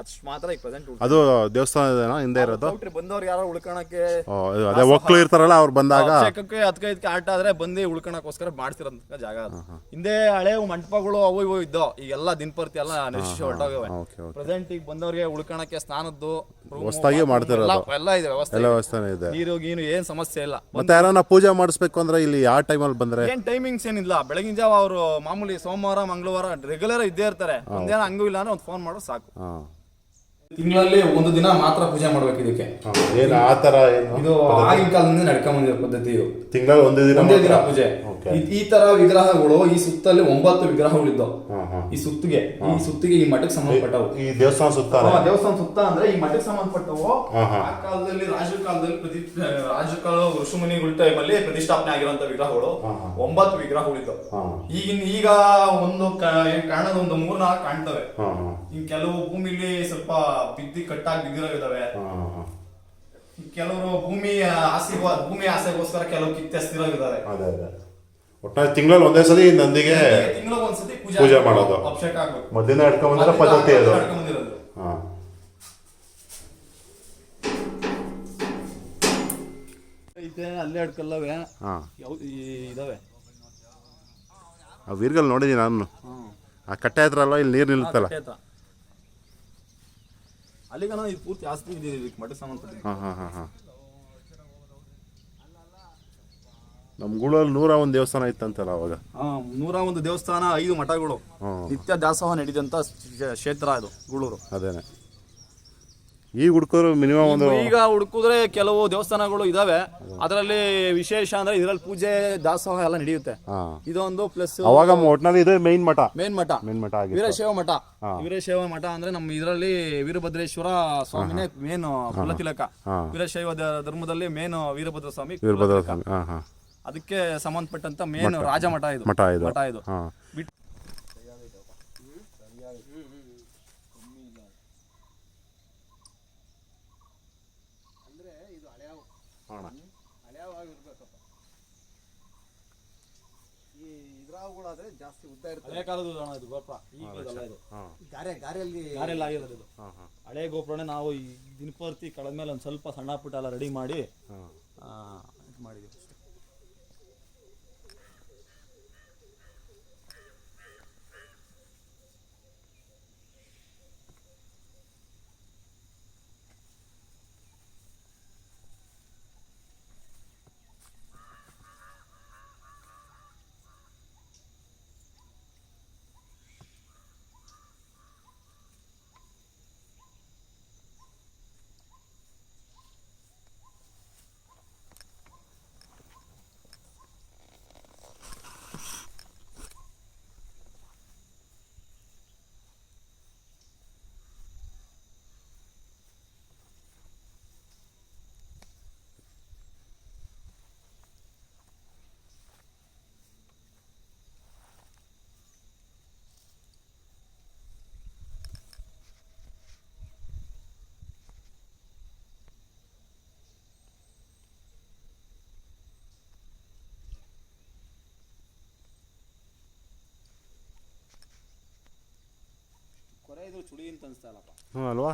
ಅಷ್ಟು ಮಾತ್ರ ಈಗ ಪ್ರೆಸೆಂಟ್
ಅದು ದೇವಸ್ಥಾನದೇನಾ ಹಿಂದೆ ಇರೋದು?
ಬಂದವ್ರು ಯಾರೋ ಉಳ್ಕೊಳಕ್ಕೆ
ಓ, ಇದು ಅದೇ ಒಕ್ಕಲು ಇರ್ತಾರಲ್ಲ ಅವ್ರು ಬಂದಾಗ?
ಅಭಿಷೇಕಕ್ಕೆ ಹತ್ಕೈದಕ್ಕೆ ಆಟ ಆದ್ರೆ ಬಂದು ಉಳ್ಕೊಳಕ್ಕೋಸ್ಕರ ಮಾಡ್ತಿರೋಂಥ ಜಾಗ ಅದು. ಹಿಂದೆ ಹಳೆ ಮಂಟಪಗಳು ಅವು ಇವು ಇದ್ದೋ ಈಗೆಲ್ಲ ದಿನಪೂರ್ತಿ ಎಲ್ಲ ನಶಿಸಿ ಹೊರಟೋಗವೆ
ಓಕೆ ಓಕೆ.
ಪ್ರೆಸೆಂಟ್ ಈಗ ಬಂದವರಿಗೆ ಉಳ್ಕೊಳಕ್ಕೆ ಸ್ನಾನದ್ದು room,
ಹೊಸ್ದಾಗಿ
bathroom
ಮಾಡ್ತಿರೋದು.
ಎಲ್ಲ- ಎಲ್ಲ ಇದೆ ವ್ಯವಸ್ಥೆ
ಎಲ್ಲ
ಇದೆ.
ವ್ಯವಸ್ಥೆನೇ ಇದೆ.
ನೀರು ಗೀನು ಏನ್ ಸಮಸ್ಯೆ ಇಲ್ಲ.
ಮತ್ತೆ ಯಾರನ್ನ ಪೂಜೆ ಮಾಡಿಸ್ಬೇಕು ಅಂದ್ರೆ ಇಲ್ಲಿ ಯಾವ ಟೈಮಲ್ಲಿ ಬಂದ್ರೆ?
ಏನ್ ಟೈಮಿಂಗ್ಸ್ ಏನಿಲ್ಲ. ಬೆಳಗಿನ ಜಾವ ಅವರು ಮಾಮೂಲಿ ಸೋಮವಾರ ಮಂಗಳವಾರ ರೆಗ್ಯುಲರ್ ಇದ್ದೇ ಇರ್ತಾರೆ. ಒಂದೇನ ಹಂಗೂ ಇಲ್ಲ ಅಂದ್ರೆ ಒಂದು ಫೋನ್ ಮಾಡೋ ಸಾಕು.
ಹಾಂ.
ತಿಂಗಳಲ್ಲಿ ಒಂದು ದಿನ ಮಾತ್ರ ಪೂಜೆ ಮಾಡ್ಬೇಕು ಇದಕ್ಕೆ.
ಏನು ಆ ಥರ ಏನು
ಇದು ಆಗಿನ ಕಾಲದಿಂದ ನಡ್ಕೊಂಡ್ ಬಂದಿರೋ ಪದ್ಧತಿ ಇದು.
ತಿಂಗಳಲ್ಲಿ ಒಂದೇ ದಿನ
ಒಂದೇ ದಿನ ಪೂಜೆ. ಈ- ಈ ತರ ವಿಗ್ರಹಗಳು ಈ ಸುತ್ತಲ್ಲಿ ಒಂಬತ್ತು ವಿಗ್ರಹಗಳಿದ್ದವು.
ಇದ್ದವು ಹಾಂ.
ಈ ಸುತ್ತಿಗೆ ಈ ಸುತ್ತಿಗೆ ಈ ಮಠಕ್ಕೆ ಸಂಬಂಧಪಟ್ಟವು.
ಈ ದೇವಸ್ಥಾನ
ಸುತ್ತ ದೇವಸ್ಥಾನ ಸುತ್ತ ಅಂದ್ರೆ ಈ ಮಠಕ್ಕೆ ಸಂಬಂಧಪಟ್ಟವು.
ಹಾ, ಹಾ.
ಆ ಕಾಲದಲ್ಲಿ ರಾಜರ ಕಾಲದಲ್ಲಿ ಪ್ರತಿ ರಾಜರ ಕಾಲ ಋಷಿಮುನಿಗಳ ಟೈಮಲ್ಲಿ ಪ್ರತಿಷ್ಠಾಪನೆ ಆಗಿರುವಂತ ವಿಗ್ರಹಗಳು
ಹಾ, ಹಾ.
ಒಂಬತ್ತು ವಿಗ್ರಹಗಳು
ಇದ್ದವು
ಈಗಿನ ಈಗ ಒಂದು ಕ- ಏನ್ ಕಾಣೋದು ಒಂದು ಮೂರ್ ನಾಲ್ಕು ಕಾಣ್ತವೆ.
ಹಾಂ ಹಾಂ.
ಇನ್ ಕೆಲವು ಭೂಮಿಲಿ ಸ್ವಲ್ಪ ಬಿದ್ದಿ ಕಟ್ಟಾಗಿ ಬಿದ್ದಿರೋ ಇದಾವೆ
ಹಾಂ ಹಾಂ.
ಕೆಲವರು ಭೂಮಿ ಆಸೆ ಭೂಮಿ ಆಸೆಗೋಸ್ಕರ ಕೆಲವು ಕಿತ್ತೆಸ್ತಿರೋ ಇದಾವೆ
ಅದೇ ಅದೇ. ಒಟ್ಟಾರೆ ತಿಂಗಳಲ್ಲಿ ಒಂದೇ ಸಲ ಈ ನಂದಿಗೆ
ಪೂಜೆ
ಮಾಡೋದು. ಹಿಡ್ಕೊಂಡ್ ಬಂದ್ರೆ ಪದ್ಧತಿ ಅದು. ಹಾಂ.
ಐತೆ ಅಲ್ಲೇ ಅಡ್ಕಲ್ಲವೇ.
ಹಾಂ.
ಯಾವ ಈ ಇದಾವೆ.
ಆ ವೀರ್ಗಲ್ ನೋಡಿದ್ದೀನಿ ನಾನು. ಆ ಕಟ್ಟೆ ಹತ್ರ ಅಲ್ವಾ ಇಲ್ಲಿ ನೀರು ನಿಲ್ತಲ್ಲ.
ಅಲ್ಲಿಗನ ಇದು ಪೂರ್ತಿ ಆಸ್ತಿ ಇದೆ ಇದಕ್ಕೆ ಮಠಕ್ಕೆ
ಹಾಂ ಹಾಂ ಹಾಂ ಹಾಂ. ನಮ್ಮ ಗೂಳಲ್ಲಿ ನೂರ ಒಂದು ದೇವಸ್ಥಾನ ಇತ್ತಂತಲ್ಲ ಅವಾಗ.
ಆ, ನೂರ ಒಂದು ದೇವಸ್ಥಾನ ಐದು ಮಠಗಳು.
ಹ್ಮ್.
ನಿತ್ಯ ದಾಸೋಹ ನಡೆದಂತ ಕ್ಷೇತ್ರ ಅದು ಗೂಳೂರು.
ಅದೇನೆ. ಈ ಹುಡ್ಕೋರು ಮಿನಿಮಮ್ ಒಂದು
ಈಗ ಹುಡುಕಿದ್ರೆ ಕೆಲವು ದೇವಸ್ಥಾನಗಳು ಇದಾವೆ. ಅದರಲ್ಲಿ ವಿಶೇಷ ಅಂದ್ರೆ ಇದರಲ್ಲಿ ಪೂಜೆ ದಾಸೋಹ ಎಲ್ಲ ನಡೆಯುತ್ತೆ.
ಹಾಂ.
ಇದೊಂದು ಪ್ಲಸ್
ಅವಾಗ ಒಟ್ನಲ್ಲಿ ಇದು ಮೇನ್ ಮಠ.
ಮೇನ್ ಮಠ.
ಮೇನ್ ಮಠ
ವೀರಶೈವ ಮಠ. ವೀರಶೈವ ಮಠ ಅಂದ್ರೆ ನಮ್ಮ ಇದರಲ್ಲಿ ವೀರಭದ್ರೇಶ್ವರ ಸ್ವಾಮಿನೇ ಮೇನ್ ಕುಲತಿಲಕ.
ಹಾ.
ವೀರಶೈವ ದ- ಧರ್ಮದಲ್ಲಿ ಮೇನ್ ವೀರಭದ್ರ ಸ್ವಾಮಿ
ವೀರಭದ್ರ ಸ್ವಾಮಿ ಹಾಂ ಹಾಂ.
ಅದಕ್ಕೆ ಸಂಬಂಧಪಟ್ಟಂತ ಮೇನ್ ರಾಜಮಠ ಇದು.
ಮಠ ಇದು.
ಮಠ ಇದು.
ಹಾಂ.
ಬಿಟ್-
ಈ ಇದ್ರಾವುಗಳಾದ್ರೆ ಜಾಸ್ತಿ ಉದ್ದ ಇರ್ತದೆ.
ಹಳೆ ಕಾಲದ ಇದು ಗೋಪುರ. ಈ ಇದು.
ಹಾಂ.
ಗಾರೆ ಗಾರೆಯಲ್ಲಿ
ಗಾರೆಲ್ಲ ಆಗಿರೋದು ಇದು.
ಹಾಂ ಹಾಂ.
ಹಳೆ ಗೋಪುರನೇ ನಾವು ಈ ದಿನಪೂರ್ತಿ ಕಳೆದ ಮೇಲೆ ಒಂದು ಸ್ವಲ್ಪ ಸಣ್ಣ ಪುಟ್ಟ ಎಲ್ಲ ರೆಡಿ ಮಾಡಿ
ಹಾಂ.
ಆ, ಇದು ಅನಿಸ್ತಾ ಇಲ್ಲಪ್ಪ.
ಹ್ಞೂ ಅಲ್ವಾ?